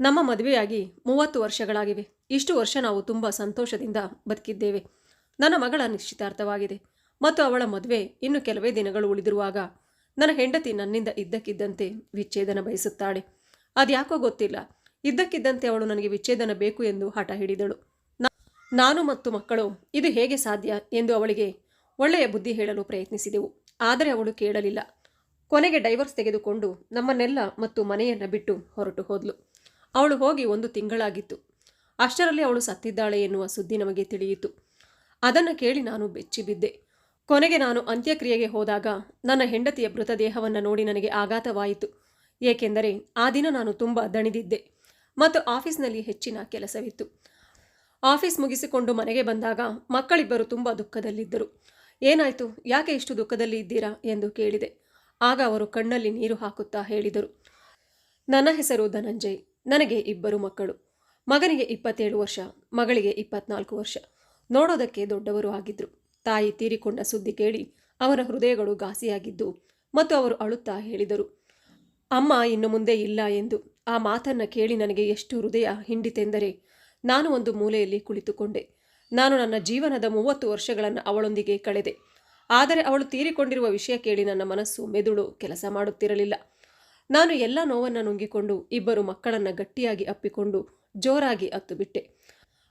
ನಮ್ಮ ಮದುವೆಯಾಗಿ ಮೂವತ್ತು ವರ್ಷಗಳಾಗಿವೆ. ಇಷ್ಟು ವರ್ಷ ನಾವು ತುಂಬ ಸಂತೋಷದಿಂದ ಬದುಕಿದ್ದೇವೆ. ನನ್ನ ಮಗಳ ನಿಶ್ಚಿತಾರ್ಥವಾಗಿದೆ. ಮತ್ತು ಅವಳ ಮದುವೆ ಇನ್ನು ಕೆಲವೇ ದಿನಗಳು ಉಳಿದಿರುವಾಗ ನನ್ನ ಹೆಂಡತಿ ನನ್ನಿಂದ ಇದ್ದಕ್ಕಿದ್ದಂತೆ ವಿಚ್ಛೇದನ ಬಯಸುತ್ತಾಳೆ. ಅದ್ಯಾಕೋ ಗೊತ್ತಿಲ್ಲ. ಇದ್ದಕ್ಕಿದ್ದಂತೆ ಅವಳು ನನಗೆ ವಿಚ್ಛೇದನ ಬೇಕು ಎಂದು ಹಠ ಹಿಡಿದಳು. ನಾನು ಮತ್ತು ಮಕ್ಕಳು ಇದು ಹೇಗೆ ಸಾಧ್ಯ ಎಂದು ಅವಳಿಗೆ ಒಳ್ಳೆಯ ಬುದ್ಧಿ ಹೇಳಲು ಪ್ರಯತ್ನಿಸಿದೆವು. ಆದರೆ ಅವಳು ಕೇಳಲಿಲ್ಲ. ಕೊನೆಗೆ ಡೈವರ್ಸ್ ತೆಗೆದುಕೊಂಡು ನಮ್ಮನ್ನೆಲ್ಲ ಮತ್ತು ಮನೆಯನ್ನು ಬಿಟ್ಟು ಹೊರಟು ಹೋದ್ಲು. ಅವಳು ಹೋಗಿ ಒಂದು ತಿಂಗಳಾಗಿತ್ತು. ಅಷ್ಟರಲ್ಲಿ ಅವಳು ಸತ್ತಿದ್ದಾಳೆ ಎನ್ನುವ ಸುದ್ದಿ ನಮಗೆ ತಿಳಿಯಿತು. ಅದನ್ನು ಕೇಳಿ ನಾನು ಬೆಚ್ಚಿ ಬಿದ್ದೆ. ಕೊನೆಗೆ ನಾನು ಅಂತ್ಯಕ್ರಿಯೆಗೆ ಹೋದಾಗ ನನ್ನ ಹೆಂಡತಿಯ ಮೃತದೇಹವನ್ನು ನೋಡಿ ನನಗೆ ಆಘಾತವಾಯಿತು. ಏಕೆಂದರೆ ಆ ದಿನ ನಾನು ತುಂಬ ದಣಿದಿದ್ದೆ ಮತ್ತು ಆಫೀಸ್ನಲ್ಲಿ ಹೆಚ್ಚಿನ ಕೆಲಸವಿತ್ತು. ಆಫೀಸ್ ಮುಗಿಸಿಕೊಂಡು ಮನೆಗೆ ಬಂದಾಗ ಮಕ್ಕಳಿಬ್ಬರು ತುಂಬ ದುಃಖದಲ್ಲಿದ್ದರು. ಏನಾಯಿತು? ಯಾಕೆ ಇಷ್ಟು ದುಃಖದಲ್ಲಿ ಇದ್ದೀರಾ? ಎಂದು ಕೇಳಿದೆ. ಆಗ ಅವರು ಕಣ್ಣಲ್ಲಿ ನೀರು ಹಾಕುತ್ತಾ ಹೇಳಿದರು. ನನ್ನ ಹೆಸರು ಧನಂಜಯ್. ನನಗೆ ಇಬ್ಬರು ಮಕ್ಕಳು. ಮಗನಿಗೆ ಇಪ್ಪತ್ತೇಳು ವರ್ಷ, ಮಗಳಿಗೆ ಇಪ್ಪತ್ನಾಲ್ಕು ವರ್ಷ. ನೋಡೋದಕ್ಕೆ ದೊಡ್ಡವರು ಆಗಿದ್ರು. ತಾಯಿ ತೀರಿಕೊಂಡ ಸುದ್ದಿ ಕೇಳಿ ಅವರ ಹೃದಯಗಳು ಘಾಸಿಯಾಗಿದ್ದು ಮತ್ತು ಅವರು ಅಳುತ್ತಾ ಹೇಳಿದರು, ಅಮ್ಮ ಇನ್ನು ಮುಂದೆ ಇಲ್ಲ ಎಂದು. ಆ ಮಾತನ್ನು ಕೇಳಿ ನನಗೆ ಎಷ್ಟು ಹೃದಯ ಹಿಂಡಿತೆಂದರೆ ನಾನು ಒಂದು ಮೂಲೆಯಲ್ಲಿ ಕುಳಿತುಕೊಂಡೆ. ನಾನು ನನ್ನ ಜೀವನದ ಮೂವತ್ತು ವರ್ಷಗಳನ್ನು ಅವಳೊಂದಿಗೆ ಕಳೆದೆ. ಆದರೆ ಅವಳು ತೀರಿಕೊಂಡಿರುವ ವಿಷಯ ಕೇಳಿ ನನ್ನ ಮನಸ್ಸು ಮೆದುಳು ಕೆಲಸ ಮಾಡುತ್ತಿರಲಿಲ್ಲ. ನಾನು ಎಲ್ಲ ನೋವನ್ನು ನುಂಗಿಕೊಂಡು ಇಬ್ಬರು ಮಕ್ಕಳನ್ನು ಗಟ್ಟಿಯಾಗಿ ಅಪ್ಪಿಕೊಂಡು ಜೋರಾಗಿ ಅತ್ತುಬಿಟ್ಟೆ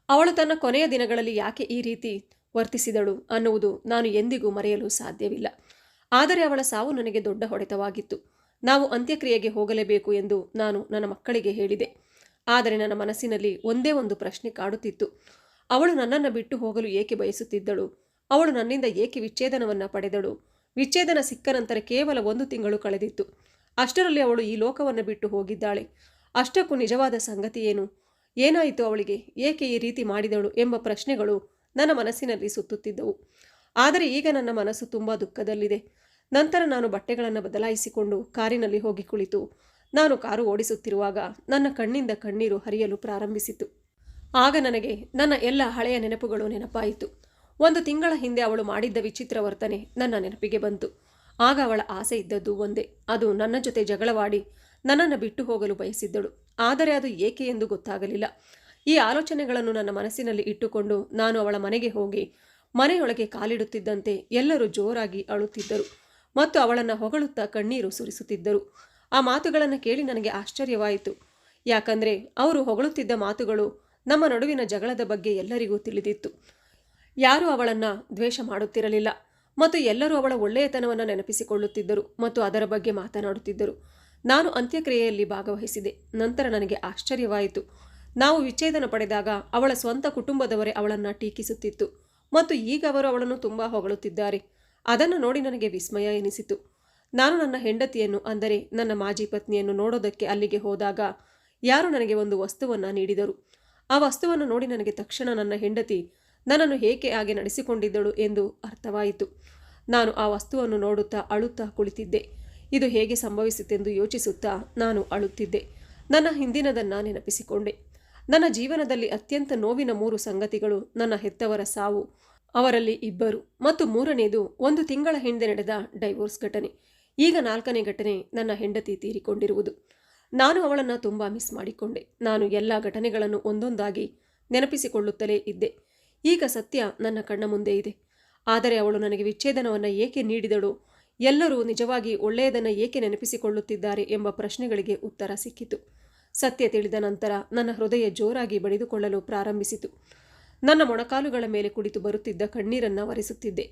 ಅವಳು ತನ್ನ ಕೊನೆಯ ದಿನಗಳಲ್ಲಿ ಯಾಕೆ ಈ ರೀತಿ ವರ್ತಿಸಿದಳು ಅನ್ನುವುದು ನಾನು ಎಂದಿಗೂ ಮರೆಯಲು ಸಾಧ್ಯವಿಲ್ಲ. ಆದರೆ ಅವಳ ಸಾವು ನನಗೆ ದೊಡ್ಡ ಹೊಡೆತವಾಗಿತ್ತು. ನಾವು ಅಂತ್ಯಕ್ರಿಯೆಗೆ ಹೋಗಲೇಬೇಕು ಎಂದು ನಾನು ನನ್ನ ಮಕ್ಕಳಿಗೆ ಹೇಳಿದೆ. ಆದರೆ ನನ್ನ ಮನಸ್ಸಿನಲ್ಲಿ ಒಂದೇ ಒಂದು ಪ್ರಶ್ನೆ ಕಾಡುತ್ತಿತ್ತು. ಅವಳು ನನ್ನನ್ನು ಬಿಟ್ಟು ಹೋಗಲು ಏಕೆ ಬಯಸುತ್ತಿದ್ದಳು? ಅವಳು ನನ್ನಿಂದ ಏಕೆ ವಿಚ್ಛೇದನವನ್ನು ಪಡೆದಳು? ವಿಚ್ಛೇದನ ಸಿಕ್ಕ ನಂತರ ಕೇವಲ ಒಂದು ತಿಂಗಳು ಕಳೆದಿತ್ತು. ಅಷ್ಟರಲ್ಲಿ ಅವಳು ಈ ಲೋಕವನ್ನು ಬಿಟ್ಟು ಹೋಗಿದ್ದಾಳೆ. ಅಷ್ಟಕ್ಕೂ ನಿಜವಾದ ಸಂಗತಿ ಏನು? ಏನಾಯಿತು ಅವಳಿಗೆ? ಏಕೆ ಈ ರೀತಿ ಮಾಡಿದಳು? ಎಂಬ ಪ್ರಶ್ನೆಗಳು ನನ್ನ ಮನಸ್ಸಿನಲ್ಲಿ ಸುತ್ತುತ್ತಿದ್ದವು. ಆದರೆ ಈಗ ನನ್ನ ಮನಸ್ಸು ತುಂಬ ದುಃಖದಲ್ಲಿದೆ. ನಂತರ ನಾನು ಬಟ್ಟೆಗಳನ್ನು ಬದಲಾಯಿಸಿಕೊಂಡು ಕಾರಿನಲ್ಲಿ ಹೋಗಿ ಕುಳಿತು, ನಾನು ಕಾರು ಓಡಿಸುತ್ತಿರುವಾಗ ನನ್ನ ಕಣ್ಣಿಂದ ಕಣ್ಣೀರು ಹರಿಯಲು ಪ್ರಾರಂಭಿಸಿತು. ಆಗ ನನಗೆ ನನ್ನ ಎಲ್ಲ ಹಳೆಯ ನೆನಪುಗಳು ನೆನಪಾಯಿತು. ಒಂದು ತಿಂಗಳ ಹಿಂದೆ ಅವಳು ಮಾಡಿದ್ದ ವಿಚಿತ್ರ ವರ್ತನೆ ನನ್ನ ನೆನಪಿಗೆ ಬಂತು. ಆಗ ಅವಳ ಆಸೆ ಇದ್ದದ್ದು ಒಂದೇ. ಅದು ನನ್ನ ಜೊತೆ ಜಗಳವಾಡಿ ನನ್ನನ್ನು ಬಿಟ್ಟು ಹೋಗಲು ಬಯಸಿದ್ದಳು. ಆದರೆ ಅದು ಏಕೆ ಎಂದು ಗೊತ್ತಾಗಲಿಲ್ಲ. ಈ ಆಲೋಚನೆಗಳನ್ನು ನನ್ನ ಮನಸ್ಸಿನಲ್ಲಿ ಇಟ್ಟುಕೊಂಡು ನಾನು ಅವಳ ಮನೆಗೆ ಹೋಗಿ ಮನೆಯೊಳಗೆ ಕಾಲಿಡುತ್ತಿದ್ದಂತೆ ಎಲ್ಲರೂ ಜೋರಾಗಿ ಅಳುತ್ತಿದ್ದರು ಮತ್ತು ಅವಳನ್ನು ಹೊಗಳುತ್ತಾ ಕಣ್ಣೀರು ಸುರಿಸುತ್ತಿದ್ದರು. ಆ ಮಾತುಗಳನ್ನು ಕೇಳಿ ನನಗೆ ಆಶ್ಚರ್ಯವಾಯಿತು. ಯಾಕಂದರೆ ಅವರು ಹೊಗಳುತ್ತಿದ್ದ ಮಾತುಗಳು ನಮ್ಮ ನಡುವಿನ ಜಗಳದ ಬಗ್ಗೆ ಎಲ್ಲರಿಗೂ ತಿಳಿದಿತ್ತು. ಯಾರೂ ಅವಳನ್ನು ದ್ವೇಷ ಮಾಡುತ್ತಿರಲಿಲ್ಲ. ಮತ್ತು ಎಲ್ಲರೂ ಅವಳ ಒಳ್ಳೆಯತನವನ್ನು ನೆನಪಿಸಿಕೊಳ್ಳುತ್ತಿದ್ದರು ಮತ್ತು ಅದರ ಬಗ್ಗೆ ಮಾತನಾಡುತ್ತಿದ್ದರು. ನಾನು ಅಂತ್ಯಕ್ರಿಯೆಯಲ್ಲಿ ಭಾಗವಹಿಸಿದೆ. ನಂತರ ನನಗೆ ಆಶ್ಚರ್ಯವಾಯಿತು. ನಾವು ವಿಚ್ಛೇದನ ಪಡೆದಾಗ ಅವಳ ಸ್ವಂತ ಕುಟುಂಬದವರೇ ಅವಳನ್ನು ಟೀಕಿಸುತ್ತಿತ್ತು ಮತ್ತು ಈಗ ಅವರು ಅವಳನ್ನು ತುಂಬ ಹೊಗಳುತ್ತಿದ್ದಾರೆ. ಅದನ್ನು ನೋಡಿ ನನಗೆ ವಿಸ್ಮಯ ಎನಿಸಿತು. ನಾನು ನನ್ನ ಹೆಂಡತಿಯನ್ನು, ಅಂದರೆ ನನ್ನ ಮಾಜಿ ಪತ್ನಿಯನ್ನು ನೋಡೋದಕ್ಕೆ ಅಲ್ಲಿಗೆ ಹೋದಾಗ ಯಾರು ನನಗೆ ಒಂದು ವಸ್ತುವನ್ನು ನೀಡಿದರು? ಆ ವಸ್ತುವನ್ನು ನೋಡಿ ನನಗೆ ತಕ್ಷಣ ನನ್ನ ಹೆಂಡತಿ ನನ್ನನ್ನು ಏಕೆ ಹಾಗೆ ನಡೆಸಿಕೊಂಡಿದ್ದಳು ಎಂದು ಅರ್ಥವಾಯಿತು. ನಾನು ಆ ವಸ್ತುವನ್ನು ನೋಡುತ್ತಾ ಅಳುತ್ತಾ ಕುಳಿತಿದ್ದೆ. ಇದು ಹೇಗೆ ಸಂಭವಿಸಿತೆಂದು ಯೋಚಿಸುತ್ತಾ ನಾನು ಅಳುತ್ತಿದ್ದೆ. ನನ್ನ ಹಿಂದಿನದನ್ನು ನೆನಪಿಸಿಕೊಂಡೆ. ನನ್ನ ಜೀವನದಲ್ಲಿ ಅತ್ಯಂತ ನೋವಿನ ಮೂರು ಸಂಗತಿಗಳು ನನ್ನ ಹೆತ್ತವರ ಸಾವು, ಅವರಲ್ಲಿ ಇಬ್ಬರು ಮತ್ತು ಮೂರನೆಯದು ಒಂದು ತಿಂಗಳ ಹಿಂದೆ ನಡೆದ ಡೈವೋರ್ಸ್ ಘಟನೆ. ಈಗ ನಾಲ್ಕನೇ ಘಟನೆ ನನ್ನ ಹೆಂಡತಿ ತೀರಿಕೊಂಡಿರುವುದು. ನಾನು ಅವಳನ್ನು ತುಂಬ ಮಿಸ್ ಮಾಡಿಕೊಂಡೆ. ನಾನು ಎಲ್ಲ ಘಟನೆಗಳನ್ನು ಒಂದೊಂದಾಗಿ ನೆನಪಿಸಿಕೊಳ್ಳುತ್ತಲೇ ಇದ್ದೆ. ಈಗ ಸತ್ಯ ನನ್ನ ಕಣ್ಣ ಮುಂದೆ ಇದೆ. ಆದರೆ ಅವಳು ನನಗೆ ವಿಚ್ಛೇದನವನ್ನು ಏಕೆ ನೀಡಿದಳು? ಎಲ್ಲರೂ ನಿಜವಾಗಿ ಒಳ್ಳೆಯದನ್ನು ಏಕೆ ನೆನಪಿಸಿಕೊಳ್ಳುತ್ತಿದ್ದಾರೆ ಎಂಬ ಪ್ರಶ್ನೆಗಳಿಗೆ ಉತ್ತರ ಸಿಕ್ಕಿತು. ಸತ್ಯ ತಿಳಿದ ನಂತರ ನನ್ನ ಹೃದಯ ಜೋರಾಗಿ ಬಡಿದುಕೊಳ್ಳಲು ಪ್ರಾರಂಭಿಸಿತು. ನನ್ನ ಮೊಣಕಾಲುಗಳ ಮೇಲೆ ಕುಳಿತು ಬರುತ್ತಿದ್ದ ಕಣ್ಣೀರನ್ನು ಒರೆಸುತ್ತಿದ್ದೆ.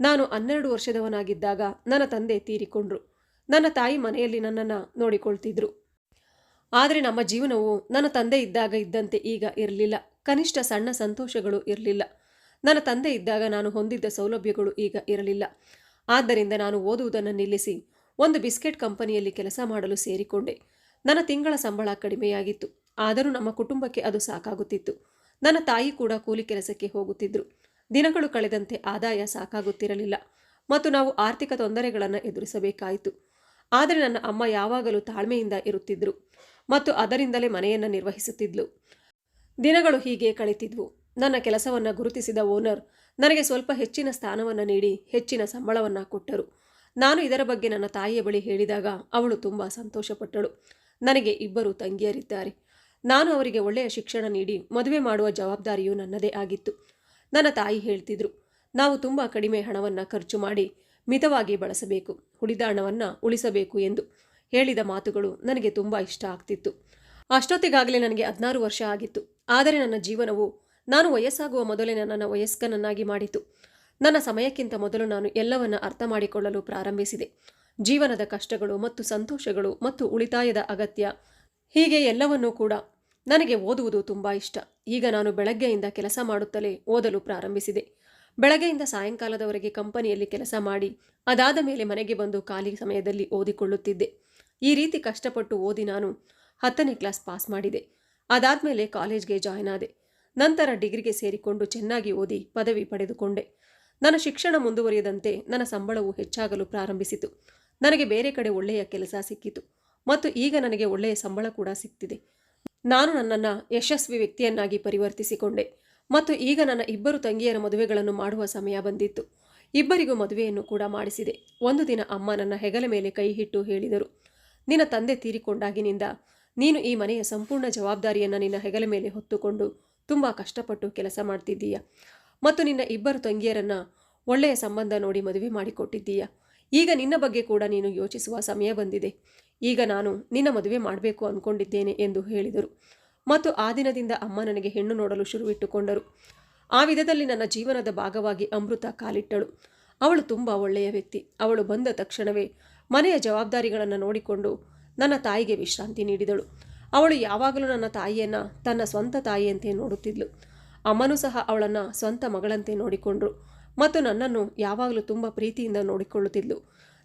ನಾನು ಹನ್ನೆರಡು ವರ್ಷದವನಾಗಿದ್ದಾಗ ನನ್ನ ತಂದೆ ತೀರಿಕೊಂಡ್ರು. ನನ್ನ ತಾಯಿ ಮನೆಯಲ್ಲಿ ನನ್ನನ್ನು ನೋಡಿಕೊಳ್ತಿದ್ರು. ಆದರೆ ನಮ್ಮ ಜೀವನವು ನನ್ನ ತಂದೆ ಇದ್ದಾಗ ಇದ್ದಂತೆ ಈಗ ಇರಲಿಲ್ಲ. ಕನಿಷ್ಠ ಸಣ್ಣ ಸಂತೋಷಗಳು ಇರಲಿಲ್ಲ. ನನ್ನ ತಂದೆ ಇದ್ದಾಗ ನಾನು ಹೊಂದಿದ್ದ ಸೌಲಭ್ಯಗಳು ಈಗ ಇರಲಿಲ್ಲ. ಆದ್ದರಿಂದ ನಾನು ಓದುವುದನ್ನು ನಿಲ್ಲಿಸಿ ಒಂದು ಬಿಸ್ಕೆಟ್ ಕಂಪನಿಯಲ್ಲಿ ಕೆಲಸ ಮಾಡಲು ಸೇರಿಕೊಂಡೆ. ನನ್ನ ತಿಂಗಳ ಸಂಬಳ ಕಡಿಮೆಯಾಗಿತ್ತು. ಆದರೂ ನಮ್ಮ ಕುಟುಂಬಕ್ಕೆ ಅದು ಸಾಕಾಗುತ್ತಿತ್ತು. ನನ್ನ ತಾಯಿ ಕೂಡ ಕೂಲಿ ಕೆಲಸಕ್ಕೆ ಹೋಗುತ್ತಿದ್ದರು ದಿನಗಳು ಕಳೆದಂತೆ ಆದಾಯ ಸಾಕಾಗುತ್ತಿರಲಿಲ್ಲ ಮತ್ತು ನಾವು ಆರ್ಥಿಕ ತೊಂದರೆಗಳನ್ನು ಎದುರಿಸಬೇಕಾಯಿತು. ಆದರೆ ನನ್ನ ಅಮ್ಮ ಯಾವಾಗಲೂ ತಾಳ್ಮೆಯಿಂದ ಇರುತ್ತಿದ್ದರು ಮತ್ತು ಅದರಿಂದಲೇ ಮನೆಯನ್ನು ನಿರ್ವಹಿಸುತ್ತಿದ್ಲು. ದಿನಗಳು ಹೀಗೆ ಕಳೀತಿದ್ವು. ನನ್ನ ಕೆಲಸವನ್ನು ಗುರುತಿಸಿದ ಓನರ್ ನನಗೆ ಸ್ವಲ್ಪ ಹೆಚ್ಚಿನ ಸ್ಥಾನವನ್ನು ನೀಡಿ ಹೆಚ್ಚಿನ ಸಂಬಳವನ್ನು ಕೊಟ್ಟರು. ನಾನು ಇದರ ಬಗ್ಗೆ ನನ್ನ ತಾಯಿಯ ಬಳಿ ಹೇಳಿದಾಗ ಅವಳು ತುಂಬ ಸಂತೋಷಪಟ್ಟಳು. ನನಗೆ ಇಬ್ಬರು ತಂಗಿಯರಿದ್ದಾರೆ. ನಾನು ಅವರಿಗೆ ಒಳ್ಳೆಯ ಶಿಕ್ಷಣ ನೀಡಿ ಮದುವೆ ಮಾಡುವ ಜವಾಬ್ದಾರಿಯು ನನ್ನದೇ ಆಗಿತ್ತು. ನನ್ನ ತಾಯಿ ಹೇಳ್ತಿದ್ರು, ನಾವು ತುಂಬ ಕಡಿಮೆ ಹಣವನ್ನು ಖರ್ಚು ಮಾಡಿ ಮಿತವಾಗಿ ಬಳಸಬೇಕು ಉಳಿದ ಹಣವನ್ನು ಉಳಿಸಬೇಕು ಎಂದು ಹೇಳಿದ ಮಾತುಗಳು ನನಗೆ ತುಂಬ ಇಷ್ಟ ಆಗ್ತಿತ್ತು. ಅಷ್ಟೊತ್ತಿಗಾಗಲೇ ನನಗೆ ಹದಿನಾರು ವರ್ಷ ಆಗಿತ್ತು. ಆದರೆ ನನ್ನ ಜೀವನವು, ನಾನು ವಯಸ್ಸಾಗುವ ಮೊದಲೇ ನನ್ನನ್ನು ವಯಸ್ಕನನ್ನಾಗಿ ಮಾಡಿತು. ನನ್ನ ಸಮಯಕ್ಕಿಂತ ಮೊದಲು ನಾನು ಎಲ್ಲವನ್ನ ಅರ್ಥ ಮಾಡಿಕೊಳ್ಳಲು ಪ್ರಾರಂಭಿಸಿದೆ. ಜೀವನದ ಕಷ್ಟಗಳು ಮತ್ತು ಸಂತೋಷಗಳು ಮತ್ತು ಉಳಿತಾಯದ ಅಗತ್ಯ, ಹೀಗೆ ಎಲ್ಲವನ್ನೂ ಕೂಡ ನನಗೆ ಓದುವುದು ತುಂಬ ಇಷ್ಟ. ಈಗ ನಾನು ಬೆಳಗ್ಗೆಯಿಂದ ಕೆಲಸ ಮಾಡುತ್ತಲೇ ಓದಲು ಪ್ರಾರಂಭಿಸಿದೆ. ಬೆಳಗ್ಗೆಯಿಂದ ಸಾಯಂಕಾಲದವರೆಗೆ ಕಂಪನಿಯಲ್ಲಿ ಕೆಲಸ ಮಾಡಿ, ಅದಾದ ಮೇಲೆ ಮನೆಗೆ ಬಂದು ಖಾಲಿ ಸಮಯದಲ್ಲಿ ಓದಿಕೊಳ್ಳುತ್ತಿದ್ದೆ. ಈ ರೀತಿ ಕಷ್ಟಪಟ್ಟು ಓದಿ ನಾನು ಹತ್ತನೇ ಕ್ಲಾಸ್ ಪಾಸ್ ಮಾಡಿದೆ. ಅದಾದಮೇಲೆ ಕಾಲೇಜ್ಗೆ ಜಾಯ್ನ್ ಆದೆ. ನಂತರ ಡಿಗ್ರಿಗೆ ಸೇರಿಕೊಂಡು ಚೆನ್ನಾಗಿ ಓದಿ ಪದವಿ ಪಡೆದುಕೊಂಡೆ. ನನ್ನ ಶಿಕ್ಷಣ ಮುಂದುವರಿಯದಂತೆ ನನ್ನ ಸಂಬಳವು ಹೆಚ್ಚಾಗಲು ಪ್ರಾರಂಭಿಸಿತು. ನನಗೆ ಬೇರೆ ಕಡೆ ಒಳ್ಳೆಯ ಕೆಲಸ ಸಿಕ್ಕಿತು ಮತ್ತು ಈಗ ನನಗೆ ಒಳ್ಳೆಯ ಸಂಬಳ ಕೂಡ ಸಿಕ್ತಿದೆ. ನಾನು ನನ್ನನ್ನು ಯಶಸ್ವಿ ವ್ಯಕ್ತಿಯನ್ನಾಗಿ ಪರಿವರ್ತಿಸಿಕೊಂಡೆ ಮತ್ತು ಈಗ ನನ್ನ ಇಬ್ಬರು ತಂಗಿಯರ ಮದುವೆಗಳನ್ನು ಮಾಡುವ ಸಮಯ ಬಂದಿತ್ತು. ಇಬ್ಬರಿಗೂ ಮದುವೆಯನ್ನು ಕೂಡ ಮಾಡಿಸಿದೆ. ಒಂದು ದಿನ ಅಮ್ಮ ನನ್ನ ಹೆಗಲ ಮೇಲೆ ಕೈ ಹಿಟ್ಟು ಹೇಳಿದರು, ನಿನ್ನ ತಂದೆ ತೀರಿಕೊಂಡಾಗಿನಿಂದ ನೀನು ಈ ಮನೆಯ ಸಂಪೂರ್ಣ ಜವಾಬ್ದಾರಿಯನ್ನು ನಿನ್ನ ಹೆಗಲ ಮೇಲೆ ಹೊತ್ತುಕೊಂಡು ತುಂಬ ಕಷ್ಟಪಟ್ಟು ಕೆಲಸ ಮಾಡ್ತಿದ್ದೀಯ? ಮತ್ತು ನಿನ್ನ ಇಬ್ಬರು ತಂಗಿಯರನ್ನ ಒಳ್ಳೆಯ ಸಂಬಂಧ ನೋಡಿ ಮದುವೆ ಮಾಡಿಕೊಟ್ಟಿದ್ದೀಯ? ಈಗ ನಿನ್ನ ಬಗ್ಗೆ ಕೂಡ ನೀನು ಯೋಚಿಸುವ ಸಮಯ ಬಂದಿದೆ. ಈಗ ನಾನು ನಿನ್ನ ಮದುವೆ ಮಾಡಬೇಕು ಅಂದ್ಕೊಂಡಿದ್ದೇನೆ ಎಂದು ಹೇಳಿದರು. ಮತ್ತು ಆ ದಿನದಿಂದ ಅಮ್ಮ ನನಗೆ ಹೆಣ್ಣು ನೋಡಲು ಶುರುವಿಟ್ಟುಕೊಂಡರು. ಆ ವಿಧದಲ್ಲಿ ನನ್ನ ಜೀವನದ ಭಾಗವಾಗಿ ಅಮೃತ ಕಾಲಿಟ್ಟಳು. ಅವಳು ತುಂಬ ಒಳ್ಳೆಯ ವ್ಯಕ್ತಿ. ಅವಳು ಬಂದ ತಕ್ಷಣವೇ ಮನೆಯ ಜವಾಬ್ದಾರಿಗಳನ್ನು ನೋಡಿಕೊಂಡು ನನ್ನ ತಾಯಿಗೆ ವಿಶ್ರಾಂತಿ ನೀಡಿದಳು. ಅವಳು ಯಾವಾಗಲೂ ನನ್ನ ತಾಯಿಯನ್ನು ತನ್ನ ಸ್ವಂತ ತಾಯಿಯಂತೆ ನೋಡುತ್ತಿದ್ಲು. ಅಮ್ಮನೂ ಸಹ ಅವಳನ್ನು ಸ್ವಂತ ಮಗಳಂತೆ ನೋಡಿಕೊಂಡ್ರು ಮತ್ತು ನನ್ನನ್ನು ಯಾವಾಗಲೂ ತುಂಬ ಪ್ರೀತಿಯಿಂದ ನೋಡಿಕೊಳ್ಳುತ್ತಿದ್ಲು.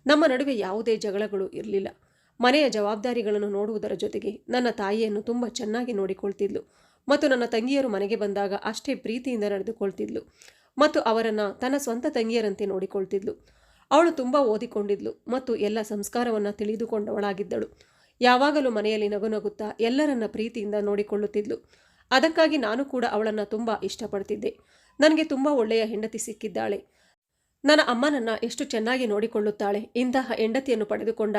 ನಮ್ಮ ನಡುವೆ ಯಾವುದೇ ಜಗಳಗಳು ಇರಲಿಲ್ಲ. ಮನೆಯ ಜವಾಬ್ದಾರಿಗಳನ್ನು ನೋಡುವುದರ ಜೊತೆಗೆ ನನ್ನ ತಾಯಿಯನ್ನು ತುಂಬ ಚೆನ್ನಾಗಿ ನೋಡಿಕೊಳ್ತಿದ್ಲು ಮತ್ತು ನನ್ನ ತಂಗಿಯರು ಮನೆಗೆ ಬಂದಾಗ ಅಷ್ಟೇ ಪ್ರೀತಿಯಿಂದ ನಡೆದುಕೊಳ್ತಿದ್ಲು ಮತ್ತು ಅವರನ್ನು ತನ್ನ ಸ್ವಂತ ತಂಗಿಯರಂತೆ ನೋಡಿಕೊಳ್ತಿದ್ಲು. ಅವಳು ತುಂಬ ಓದಿಕೊಂಡಿದ್ಲು ಮತ್ತು ಎಲ್ಲ ಸಂಸ್ಕಾರವನ್ನು ತಿಳಿದುಕೊಂಡವಳಾಗಿದ್ದಳು. ಯಾವಾಗಲೂ ಮನೆಯಲ್ಲಿ ನಗುನಗುತ್ತಾ ಎಲ್ಲರನ್ನ ಪ್ರೀತಿಯಿಂದ ನೋಡಿಕೊಳ್ಳುತ್ತಿದ್ಲು. ಅದಕ್ಕಾಗಿ ನಾನು ಕೂಡ ಅವಳನ್ನು ತುಂಬ ಇಷ್ಟಪಡ್ತಿದ್ದೆ. ನನಗೆ ತುಂಬ ಒಳ್ಳೆಯ ಹೆಂಡತಿ ಸಿಕ್ಕಿದ್ದಾಳೆ. ನನ್ನ ಅಮ್ಮನನ್ನ ಎಷ್ಟು ಚೆನ್ನಾಗಿ ನೋಡಿಕೊಳ್ಳುತ್ತಾಳೆ, ಇಂತಹ ಹೆಂಡತಿಯನ್ನು ಪಡೆದುಕೊಂಡ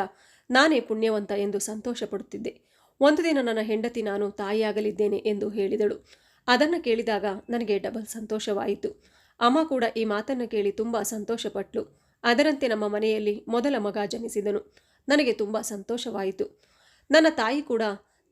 ನಾನೇ ಪುಣ್ಯವಂತ ಎಂದು ಸಂತೋಷ ಪಡುತ್ತಿದ್ದೆ ಒಂದು ದಿನ ನನ್ನ ಹೆಂಡತಿ ನಾನು ತಾಯಿಯಾಗಲಿದ್ದೇನೆ ಎಂದು ಹೇಳಿದಳು. ಅದನ್ನು ಕೇಳಿದಾಗ ನನಗೆ ಡಬಲ್ ಸಂತೋಷವಾಯಿತು. ಅಮ್ಮ ಕೂಡ ಈ ಮಾತನ್ನು ಕೇಳಿ ತುಂಬ ಸಂತೋಷಪಟ್ಲು. ಅದರಂತೆ ನಮ್ಮ ಮನೆಯಲ್ಲಿ ಮೊದಲ ಮಗ ಜನಿಸಿದನು. ನನಗೆ ತುಂಬ ಸಂತೋಷವಾಯಿತು. ನನ್ನ ತಾಯಿ ಕೂಡ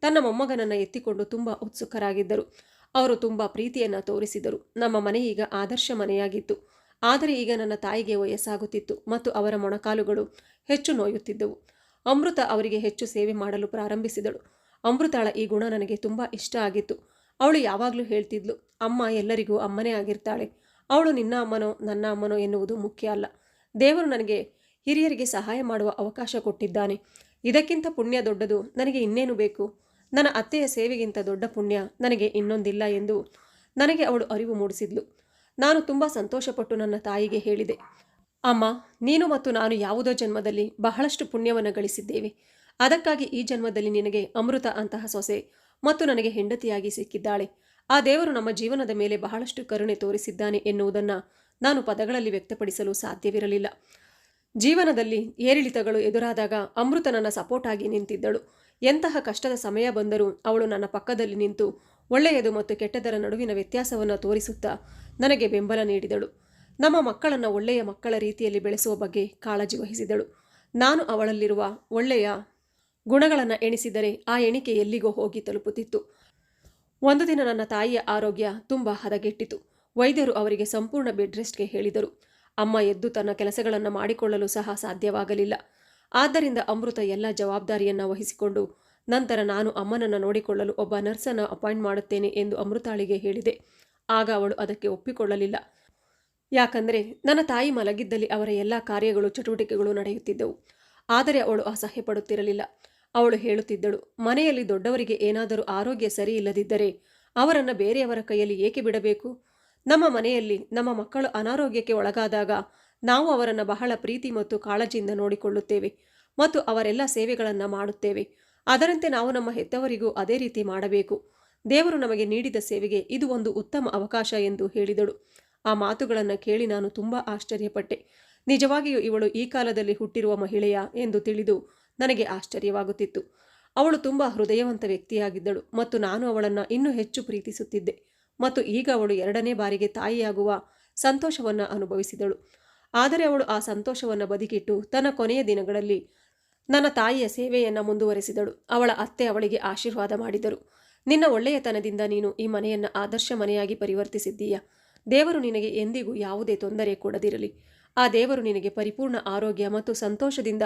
ತನ್ನ ಮೊಮ್ಮಗನನ್ನು ಎತ್ತಿಕೊಂಡು ತುಂಬ ಉತ್ಸುಕರಾಗಿದ್ದರು. ಅವರು ತುಂಬ ಪ್ರೀತಿಯನ್ನು ತೋರಿಸಿದರು. ನಮ್ಮ ಮನೆ ಈಗ ಆದರ್ಶ ಮನೆಯಾಗಿತ್ತು. ಆದರೆ ಈಗ ನನ್ನ ತಾಯಿಗೆ ವಯಸ್ಸಾಗುತ್ತಿತ್ತು ಮತ್ತು ಅವರ ಮೊಣಕಾಲುಗಳು ಹೆಚ್ಚು ನೋಯುತ್ತಿದ್ದವು. ಅಮೃತ ಅವರಿಗೆ ಹೆಚ್ಚು ಸೇವೆ ಮಾಡಲು ಪ್ರಾರಂಭಿಸಿದಳು. ಅಮೃತಾಳ ಈ ಗುಣ ನನಗೆ ತುಂಬ ಇಷ್ಟ ಆಗಿತ್ತು. ಅವಳು ಯಾವಾಗಲೂ ಹೇಳ್ತಿದ್ಲು, ಅಮ್ಮ ಎಲ್ಲರಿಗೂ ಅಮ್ಮನೇ ಆಗಿರ್ತಾಳೆ. ಅವಳು ನಿನ್ನ ಅಮ್ಮನೋ, ನನ್ನ ಅಮ್ಮನೋ ಎನ್ನುವುದು ಮುಖ್ಯ ಅಲ್ಲ. ದೇವರು ನನಗೆ ಹಿರಿಯರಿಗೆ ಸಹಾಯ ಮಾಡುವ ಅವಕಾಶ ಕೊಟ್ಟಿದ್ದಾನೆ. ಇದಕ್ಕಿಂತ ಪುಣ್ಯ ದೊಡ್ಡದು ನನಗೆ ಇನ್ನೇನು ಬೇಕು? ನನ್ನ ಅತ್ತೆಯ ಸೇವೆಗಿಂತ ದೊಡ್ಡ ಪುಣ್ಯ ನನಗೆ ಇನ್ನೊಂದಿಲ್ಲ ಎಂದು ನನಗೆ ಅವಳು ಅರಿವು ಮೂಡಿಸಿದ್ಲು. ನಾನು ತುಂಬ ಸಂತೋಷಪಟ್ಟು ನನ್ನ ತಾಯಿಗೆ ಹೇಳಿದೆ, ಅಮ್ಮ, ನೀನು ಮತ್ತು ನಾನು ಯಾವುದೋ ಜನ್ಮದಲ್ಲಿ ಬಹಳಷ್ಟು ಪುಣ್ಯವನ್ನು ಗಳಿಸಿದ್ದೇವೆ. ಅದಕ್ಕಾಗಿ ಈ ಜನ್ಮದಲ್ಲಿ ನಿನಗೆ ಅಮೃತ ಅಂತಹ ಸೊಸೆ ಮತ್ತು ನನಗೆ ಹೆಂಡತಿಯಾಗಿ ಸಿಕ್ಕಿದ್ದಾಳೆ. ಆ ದೇವರು ನಮ್ಮ ಜೀವನದ ಮೇಲೆ ಬಹಳಷ್ಟು ಕರುಣೆ ತೋರಿಸಿದ್ದಾನೆ ಎನ್ನುವುದನ್ನು ನಾನು ಪದಗಳಲ್ಲಿ ವ್ಯಕ್ತಪಡಿಸಲು ಸಾಧ್ಯವಿರಲಿಲ್ಲ. ಜೀವನದಲ್ಲಿ ಏರಿಳಿತಗಳು ಎದುರಾದಾಗ ಅಮೃತ ನನ್ನ ಸಪೋರ್ಟ್ ಆಗಿ ನಿಂತಿದ್ದಳು. ಎಂತಹ ಕಷ್ಟದ ಸಮಯ ಬಂದರೂ ಅವಳು ನನ್ನ ಪಕ್ಕದಲ್ಲಿ ನಿಂತು ಒಳ್ಳೆಯದು ಮತ್ತು ಕೆಟ್ಟದರ ನಡುವಿನ ವ್ಯತ್ಯಾಸವನ್ನು ತೋರಿಸುತ್ತಾ ನನಗೆ ಬೆಂಬಲ ನೀಡಿದಳು. ನಮ್ಮ ಮಕ್ಕಳನ್ನು ಒಳ್ಳೆಯ ಮಕ್ಕಳ ರೀತಿಯಲ್ಲಿ ಬೆಳೆಸುವ ಬಗ್ಗೆ ಕಾಳಜಿ ವಹಿಸಿದಳು. ನಾನು ಅವಳಲ್ಲಿರುವ ಒಳ್ಳೆಯ ಗುಣಗಳನ್ನು ಎಣಿಸಿದರೆ ಆ ಎಣಿಕೆ ಎಲ್ಲಿಗೋ ಹೋಗಿ ತಲುಪುತ್ತಿತ್ತು. ಒಂದು ದಿನ ನನ್ನ ತಾಯಿಯ ಆರೋಗ್ಯ ತುಂಬ ಹದಗೆಟ್ಟಿತು. ವೈದ್ಯರು ಅವರಿಗೆ ಸಂಪೂರ್ಣ ಬೆಡ್ ರೆಸ್ಟ್ಗೆ ಹೇಳಿದರು. ಅಮ್ಮ ಎದ್ದು ತನ್ನ ಕೆಲಸಗಳನ್ನು ಮಾಡಿಕೊಳ್ಳಲು ಸಹ ಸಾಧ್ಯವಾಗಲಿಲ್ಲ. ಆದ್ದರಿಂದ ಅಮೃತ ಎಲ್ಲ ಜವಾಬ್ದಾರಿಯನ್ನು ವಹಿಸಿಕೊಂಡು, ನಂತರ ನಾನು ಅಮ್ಮನನ್ನು ನೋಡಿಕೊಳ್ಳಲು ಒಬ್ಬ ನರ್ಸನ್ನು ಅಪಾಯಿಂಟ್ ಮಾಡುತ್ತೇನೆ ಎಂದು ಅಮೃತಾಳಿಗೆ ಹೇಳಿದೆ. ಆಗ ಅವಳು ಅದಕ್ಕೆ ಒಪ್ಪಿಕೊಳ್ಳಲಿಲ್ಲ. ಯಾಕಂದರೆ, ನನ್ನ ತಾಯಿ ಮಲಗಿದ್ದಲ್ಲಿ ಅವರ ಎಲ್ಲ ಕಾರ್ಯಗಳು, ಚಟುವಟಿಕೆಗಳು ನಡೆಯುತ್ತಿದ್ದವು. ಆದರೆ ಅವಳು ಅಸಹ್ಯ ಪಡುತ್ತಿರಲಿಲ್ಲ ಅವಳು ಹೇಳುತ್ತಿದ್ದಳು, ಮನೆಯಲ್ಲಿ ದೊಡ್ಡವರಿಗೆ ಏನಾದರೂ ಆರೋಗ್ಯ ಸರಿ ಇಲ್ಲದಿದ್ದರೆ ಅವರನ್ನು ಬೇರೆಯವರ ಕೈಯಲ್ಲಿ ಏಕೆ ಬಿಡಬೇಕು? ನಮ್ಮ ಮನೆಯಲ್ಲಿ ನಮ್ಮ ಮಕ್ಕಳು ಅನಾರೋಗ್ಯಕ್ಕೆ ಒಳಗಾದಾಗ ನಾವು ಅವರನ್ನು ಬಹಳ ಪ್ರೀತಿ ಮತ್ತು ಕಾಳಜಿಯಿಂದ ನೋಡಿಕೊಳ್ಳುತ್ತೇವೆ ಮತ್ತು ಅವರೆಲ್ಲ ಸೇವೆಗಳನ್ನು ಮಾಡುತ್ತೇವೆ. ಅದರಂತೆ ನಾವು ನಮ್ಮ ಹೆತ್ತವರಿಗೂ ಅದೇ ರೀತಿ ಮಾಡಬೇಕು. ದೇವರು ನಮಗೆ ನೀಡಿದ ಸೇವೆಗೆ ಇದು ಒಂದು ಉತ್ತಮ ಅವಕಾಶ ಎಂದು ಹೇಳಿದಳು. ಆ ಮಾತುಗಳನ್ನು ಕೇಳಿ ನಾನು ತುಂಬ ಆಶ್ಚರ್ಯಪಟ್ಟೆ. ನಿಜವಾಗಿಯೂ ಇವಳು ಈ ಕಾಲದಲ್ಲಿ ಹುಟ್ಟಿರುವ ಮಹಿಳೆಯ ಎಂದು ತಿಳಿದು ನನಗೆ ಆಶ್ಚರ್ಯವಾಗುತ್ತಿತ್ತು. ಅವಳು ತುಂಬ ಹೃದಯವಂತ ವ್ಯಕ್ತಿಯಾಗಿದ್ದಳು ಮತ್ತು ನಾನು ಅವಳನ್ನು ಇನ್ನೂ ಹೆಚ್ಚು ಪ್ರೀತಿಸುತ್ತಿದ್ದೆ. ಮತ್ತು ಈಗ ಅವಳು ಎರಡನೇ ಬಾರಿಗೆ ತಾಯಿಯಾಗುವ ಸಂತೋಷವನ್ನು ಅನುಭವಿಸಿದಳು. ಆದರೆ ಅವಳು ಆ ಸಂತೋಷವನ್ನು ಬದಿಗಿಟ್ಟು ತನ್ನ ಕೊನೆಯ ದಿನಗಳಲ್ಲಿ ನನ್ನ ತಾಯಿಯ ಸೇವೆಯನ್ನು ಮುಂದುವರೆಸಿದಳು. ಅವಳ ಅತ್ತೆ ಅವಳಿಗೆ ಆಶೀರ್ವಾದ ಮಾಡಿದರು. ನಿನ್ನ ಒಳ್ಳೆಯತನದಿಂದ ನೀನು ಈ ಮನೆಯನ್ನು ಆದರ್ಶ ಮನೆಯಾಗಿ ಪರಿವರ್ತಿಸಿದ್ದೀಯ? ದೇವರು ನಿನಗೆ ಎಂದಿಗೂ ಯಾವುದೇ ತೊಂದರೆ ಕೊಡದಿರಲಿ. ಆ ದೇವರು ನಿನಗೆ ಪರಿಪೂರ್ಣ ಆರೋಗ್ಯ ಮತ್ತು ಸಂತೋಷದಿಂದ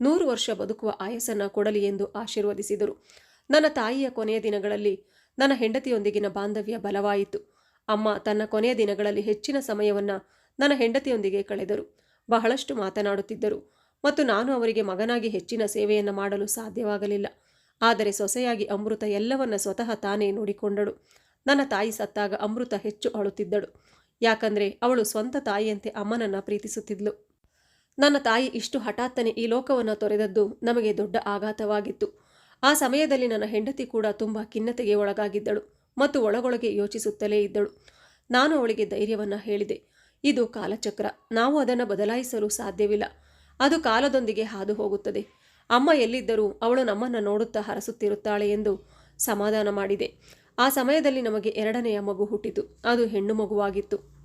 ನೂರು ವರ್ಷ ಬದುಕುವ ಆಯಸ್ಸನ್ನು ಕೊಡಲಿ ಎಂದು ಆಶೀರ್ವದಿಸಿದರು. ನನ್ನ ತಾಯಿಯ ಕೊನೆಯ ದಿನಗಳಲ್ಲಿ ನನ್ನ ಹೆಂಡತಿಯೊಂದಿಗಿನ ಬಾಂಧವ್ಯ ಬಲವಾಯಿತು. ಅಮ್ಮ ತನ್ನ ಕೊನೆಯ ದಿನಗಳಲ್ಲಿ ಹೆಚ್ಚಿನ ಸಮಯವನ್ನು ನನ್ನ ಹೆಂಡತಿಯೊಂದಿಗೆ ಕಳೆದರು. ಬಹಳಷ್ಟು ಮಾತನಾಡುತ್ತಿದ್ದರು ಮತ್ತು ನಾನು ಅವರಿಗೆ ಮಗನಾಗಿ ಹೆಚ್ಚಿನ ಸೇವೆಯನ್ನು ಮಾಡಲು ಸಾಧ್ಯವಾಗಲಿಲ್ಲ. ಆದರೆ ಸೊಸೆಯಾಗಿ ಅಮೃತ ಎಲ್ಲವನ್ನ ಸ್ವತಃ ತಾನೇ ನೋಡಿಕೊಂಡಳು. ನನ್ನ ತಾಯಿ ಸತ್ತಾಗ ಅಮೃತ ಹೆಚ್ಚು ಅಳುತ್ತಿದ್ದಳು. ಯಾಕಂದರೆ ಅವಳು ಸ್ವಂತ ತಾಯಿಯಂತೆ ಅಮ್ಮನನ್ನು ಪ್ರೀತಿಸುತ್ತಿದ್ಲು. ನನ್ನ ತಾಯಿ ಇಷ್ಟು ಹಠಾತ್ತನೆ ಈ ಲೋಕವನ್ನು ತೊರೆದದ್ದು ನಮಗೆ ದೊಡ್ಡ ಆಘಾತವಾಗಿತ್ತು. ಆ ಸಮಯದಲ್ಲಿ ನನ್ನ ಹೆಂಡತಿ ಕೂಡ ತುಂಬ ಖಿನ್ನತೆಗೆ ಒಳಗಾಗಿದ್ದಳು ಮತ್ತು ಒಳಗೊಳಗೆ ಯೋಚಿಸುತ್ತಲೇ ಇದ್ದಳು. ನಾನು ಅವಳಿಗೆ ಧೈರ್ಯವನ್ನು ಹೇಳಿದೆ. ಇದು ಕಾಲಚಕ್ರ. ನಾವು ಅದನ್ನು ಬದಲಾಯಿಸಲು ಸಾಧ್ಯವಿಲ್ಲ. ಅದು ಕಾಲದೊಂದಿಗೆ ಹಾದು ಹೋಗುತ್ತದೆ. ಅಮ್ಮ ಎಲ್ಲಿದ್ದರೂ ಅವಳು ನಮ್ಮನ್ನು ನೋಡುತ್ತಾ ಹರಸುತ್ತಿರುತ್ತಾಳೆ ಎಂದು ಸಮಾಧಾನ ಮಾಡಿದೆ. ಆ ಸಮಯದಲ್ಲಿ ನಮಗೆ ಎರಡನೆಯ ಮಗು ಹುಟ್ಟಿತು. ಅದು ಹೆಣ್ಣು ಮಗುವಾಗಿತ್ತು.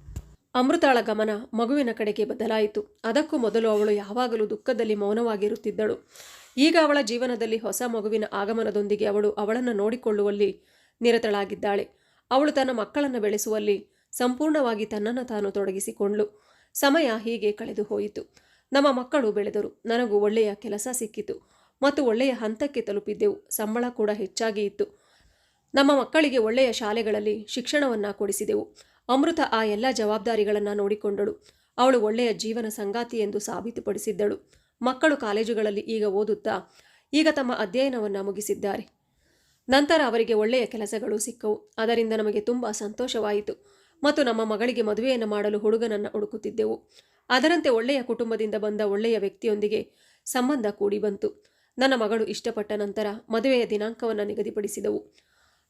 ಅಮೃತಾಳ ಗಮನ ಮಗುವಿನ ಕಡೆಗೆ ಬದಲಾಯಿತು. ಅದಕ್ಕೂ ಮೊದಲು ಅವಳು ಯಾವಾಗಲೂ ದುಃಖದಲ್ಲಿ ಮೌನವಾಗಿರುತ್ತಿದ್ದಳು. ಈಗ ಅವಳ ಜೀವನದಲ್ಲಿ ಹೊಸ ಮಗುವಿನ ಆಗಮನದೊಂದಿಗೆ ಅವಳು ಅವಳನ್ನು ನೋಡಿಕೊಳ್ಳುವಲ್ಲಿ ನಿರತಳಾಗಿದ್ದಾಳೆ. ಅವಳು ತನ್ನ ಮಕ್ಕಳನ್ನು ಬೆಳೆಸುವಲ್ಲಿ ಸಂಪೂರ್ಣವಾಗಿ ತನ್ನನ್ನು ತಾನು ತೊಡಗಿಸಿಕೊಂಡ್ಳು. ಸಮಯ ಹೀಗೆ ಕಳೆದು ಹೋಯಿತು. ನಮ್ಮ ಮಕ್ಕಳು ಬೆಳೆದರು. ನನಗೂ ಒಳ್ಳೆಯ ಕೆಲಸ ಸಿಕ್ಕಿತು. ಮತ್ತು ಒಳ್ಳೆಯ ಹಂತಕ್ಕೆ ತಲುಪಿದ್ದೆವು. ಸಂಬಳ ಕೂಡ ಹೆಚ್ಚಾಗಿ ಇತ್ತು. ನಮ್ಮ ಮಕ್ಕಳಿಗೆ ಒಳ್ಳೆಯ ಶಾಲೆಗಳಲ್ಲಿ ಶಿಕ್ಷಣವನ್ನು ಕೊಡಿಸಿದೆವು. ಅಮೃತ ಆ ಎಲ್ಲ ಜವಾಬ್ದಾರಿಗಳನ್ನು ನೋಡಿಕೊಂಡಳು. ಅವಳು ಒಳ್ಳೆಯ ಜೀವನ ಸಂಗಾತಿ ಎಂದು ಸಾಬೀತುಪಡಿಸಿದ್ದಳು. ಮಕ್ಕಳು ಕಾಲೇಜುಗಳಲ್ಲಿ ಈಗ ಓದುತ್ತಾ ಈಗ ತಮ್ಮ ಅಧ್ಯಯನವನ್ನು ಮುಗಿಸಿದ್ದಾರೆ. ನಂತರ ಅವರಿಗೆ ಒಳ್ಳೆಯ ಕೆಲಸಗಳು ಸಿಕ್ಕವು. ಅದರಿಂದ ನಮಗೆ ತುಂಬ ಸಂತೋಷವಾಯಿತು. ಮತ್ತು ನಮ್ಮ ಮಗಳಿಗೆ ಮದುವೆಯನ್ನು ಮಾಡಲು ಹುಡುಗನನ್ನು ಹುಡುಕುತ್ತಿದ್ದೆವು. ಅದರಂತೆ ಒಳ್ಳೆಯ ಕುಟುಂಬದಿಂದ ಬಂದ ಒಳ್ಳೆಯ ವ್ಯಕ್ತಿಯೊಂದಿಗೆ ಸಂಬಂಧ ಕೂಡಿ ಬಂತು. ನನ್ನ ಮಗಳು ಇಷ್ಟಪಟ್ಟ ನಂತರ ಮದುವೆಯ ದಿನಾಂಕವನ್ನು ನಿಗದಿಪಡಿಸಿದವು.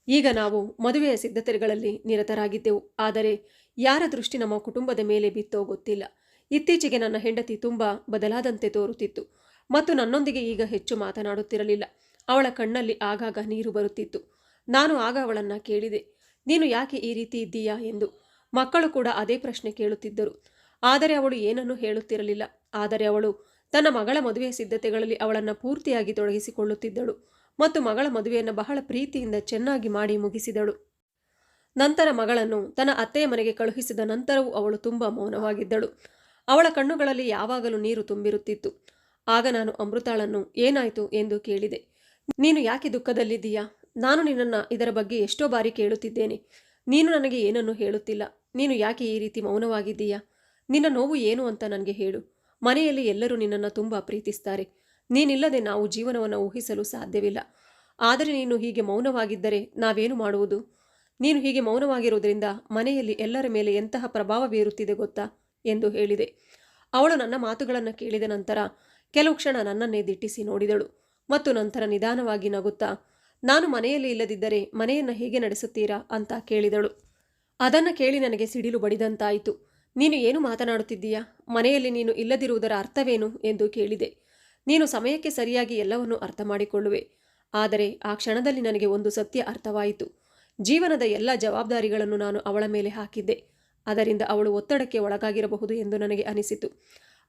ಈಗ ನಾವು ಮದುವೆಯ ಸಿದ್ಧತೆಗಳಲ್ಲಿ ನಿರತರಾಗಿದ್ದೆವು. ಆದರೆ ಯಾರ ದೃಷ್ಟಿ ನಮ್ಮ ಕುಟುಂಬದ ಮೇಲೆ ಬಿತ್ತೋ ಗೊತ್ತಿಲ್ಲ. ಇತ್ತೀಚೆಗೆ ನನ್ನ ಹೆಂಡತಿ ತುಂಬ ಬದಲಾದಂತೆ ತೋರುತ್ತಿತ್ತು ಮತ್ತು ನನ್ನೊಂದಿಗೆ ಈಗ ಹೆಚ್ಚು ಮಾತನಾಡುತ್ತಿರಲಿಲ್ಲ. ಅವಳ ಕಣ್ಣಲ್ಲಿ ಆಗಾಗ ನೀರು ಬರುತ್ತಿತ್ತು. ನಾನು ಆಗ ಅವಳನ್ನು ಕೇಳಿದೆ, ನೀನು ಯಾಕೆ ಈ ರೀತಿ ಇದ್ದೀಯಾ ಎಂದು. ಮಕ್ಕಳು ಕೂಡ ಅದೇ ಪ್ರಶ್ನೆ ಕೇಳುತ್ತಿದ್ದರು. ಆದರೆ ಅವಳು ಏನನ್ನೂ ಹೇಳುತ್ತಿರಲಿಲ್ಲ. ಆದರೆ ಅವಳು ತನ್ನ ಮಗಳ ಮದುವೆಯ ಸಿದ್ಧತೆಗಳಲ್ಲಿ ಅವಳನ್ನು ಪೂರ್ತಿಯಾಗಿ ತೊಡಗಿಸಿಕೊಳ್ಳುತ್ತಿದ್ದಳು ಮತ್ತು ಮಗಳ ಮದುವೆಯನ್ನು ಬಹಳ ಪ್ರೀತಿಯಿಂದ ಚೆನ್ನಾಗಿ ಮಾಡಿ ಮುಗಿಸಿದಳು. ನಂತರ ಮಗಳನ್ನು ತನ್ನ ಅತ್ತೆಯ ಮನೆಗೆ ಕಳುಹಿಸಿದ ನಂತರವೂ ಅವಳು ತುಂಬ ಮೌನವಾಗಿದ್ದಳು. ಅವಳ ಕಣ್ಣುಗಳಲ್ಲಿ ಯಾವಾಗಲೂ ನೀರು ತುಂಬಿರುತ್ತಿತ್ತು. ಆಗ ನಾನು ಅಮೃತಾಳನ್ನು ಏನಾಯಿತು ಎಂದು ಕೇಳಿದೆ. ನೀನು ಯಾಕೆ ದುಃಖದಲ್ಲಿದ್ದೀಯಾ? ನಾನು ನಿನ್ನನ್ನು ಇದರ ಬಗ್ಗೆ ಎಷ್ಟೋ ಬಾರಿ ಕೇಳುತ್ತಿದ್ದೇನೆ. ನೀನು ನನಗೆ ಏನನ್ನೂ ಹೇಳುತ್ತಿಲ್ಲ. ನೀನು ಯಾಕೆ ಈ ರೀತಿ ಮೌನವಾಗಿದ್ದೀಯಾ? ನಿನ್ನ ನೋವು ಏನು ಅಂತ ನನಗೆ ಹೇಳು. ಮನೆಯಲ್ಲಿ ಎಲ್ಲರೂ ನಿನ್ನನ್ನು ತುಂಬ ಪ್ರೀತಿಸ್ತಾರೆ. ನೀನಿಲ್ಲದೆ ನಾವು ಜೀವನವನ್ನು ಊಹಿಸಲು ಸಾಧ್ಯವಿಲ್ಲ. ಆದರೆ ನೀನು ಹೀಗೆ ಮೌನವಾಗಿದ್ದರೆ ನಾವೇನು ಮಾಡುವುದು? ನೀನು ಹೀಗೆ ಮೌನವಾಗಿರುವುದರಿಂದ ಮನೆಯಲ್ಲಿ ಎಲ್ಲರ ಮೇಲೆ ಎಂತಹ ಪ್ರಭಾವ ಬೀರುತ್ತಿದೆ ಗೊತ್ತಾ? ಎಂದು ಹೇಳಿದೆ. ಅವಳು ನನ್ನ ಮಾತುಗಳನ್ನು ಕೇಳಿದ ನಂತರ ಕೆಲವು ಕ್ಷಣ ನನ್ನನ್ನೇ ದಿಟ್ಟಿಸಿ ನೋಡಿದಳು ಮತ್ತು ನಂತರ ನಿಧಾನವಾಗಿ ನಗುತ್ತಾ, ನಾನು ಮನೆಯಲ್ಲಿ ಇಲ್ಲದಿದ್ದರೆ ಮನೆಯನ್ನು ಹೇಗೆ ನಡೆಸುತ್ತೀರಾ ಅಂತ ಕೇಳಿದಳು. ಅದನ್ನು ಕೇಳಿ ನನಗೆ ಸಿಡಿಲು ಬಡಿದಂತಾಯಿತು. ನೀನು ಏನು ಮಾತನಾಡುತ್ತಿದ್ದೀಯಾ? ಮನೆಯಲ್ಲಿ ನೀನು ಇಲ್ಲದಿರುವುದರ ಅರ್ಥವೇನು ಎಂದು ಕೇಳಿದೆ. ನೀನು ಸಮಯಕ್ಕೆ ಸರಿಯಾಗಿ ಎಲ್ಲವನ್ನೂ ಅರ್ಥ ಮಾಡಿಕೊಳ್ಳುವೆ ಆದರೆ ಆ ಕ್ಷಣದಲ್ಲಿ ನನಗೆ ಒಂದು ಸತ್ಯ ಅರ್ಥವಾಯಿತು. ಜೀವನದ ಎಲ್ಲ ಜವಾಬ್ದಾರಿಗಳನ್ನು ನಾನು ಅವಳ ಮೇಲೆ ಹಾಕಿದ್ದೆ. ಅದರಿಂದ ಅವಳು ಒತ್ತಡಕ್ಕೆ ಒಳಗಾಗಿರಬಹುದು ಎಂದು ನನಗೆ ಅನಿಸಿತು.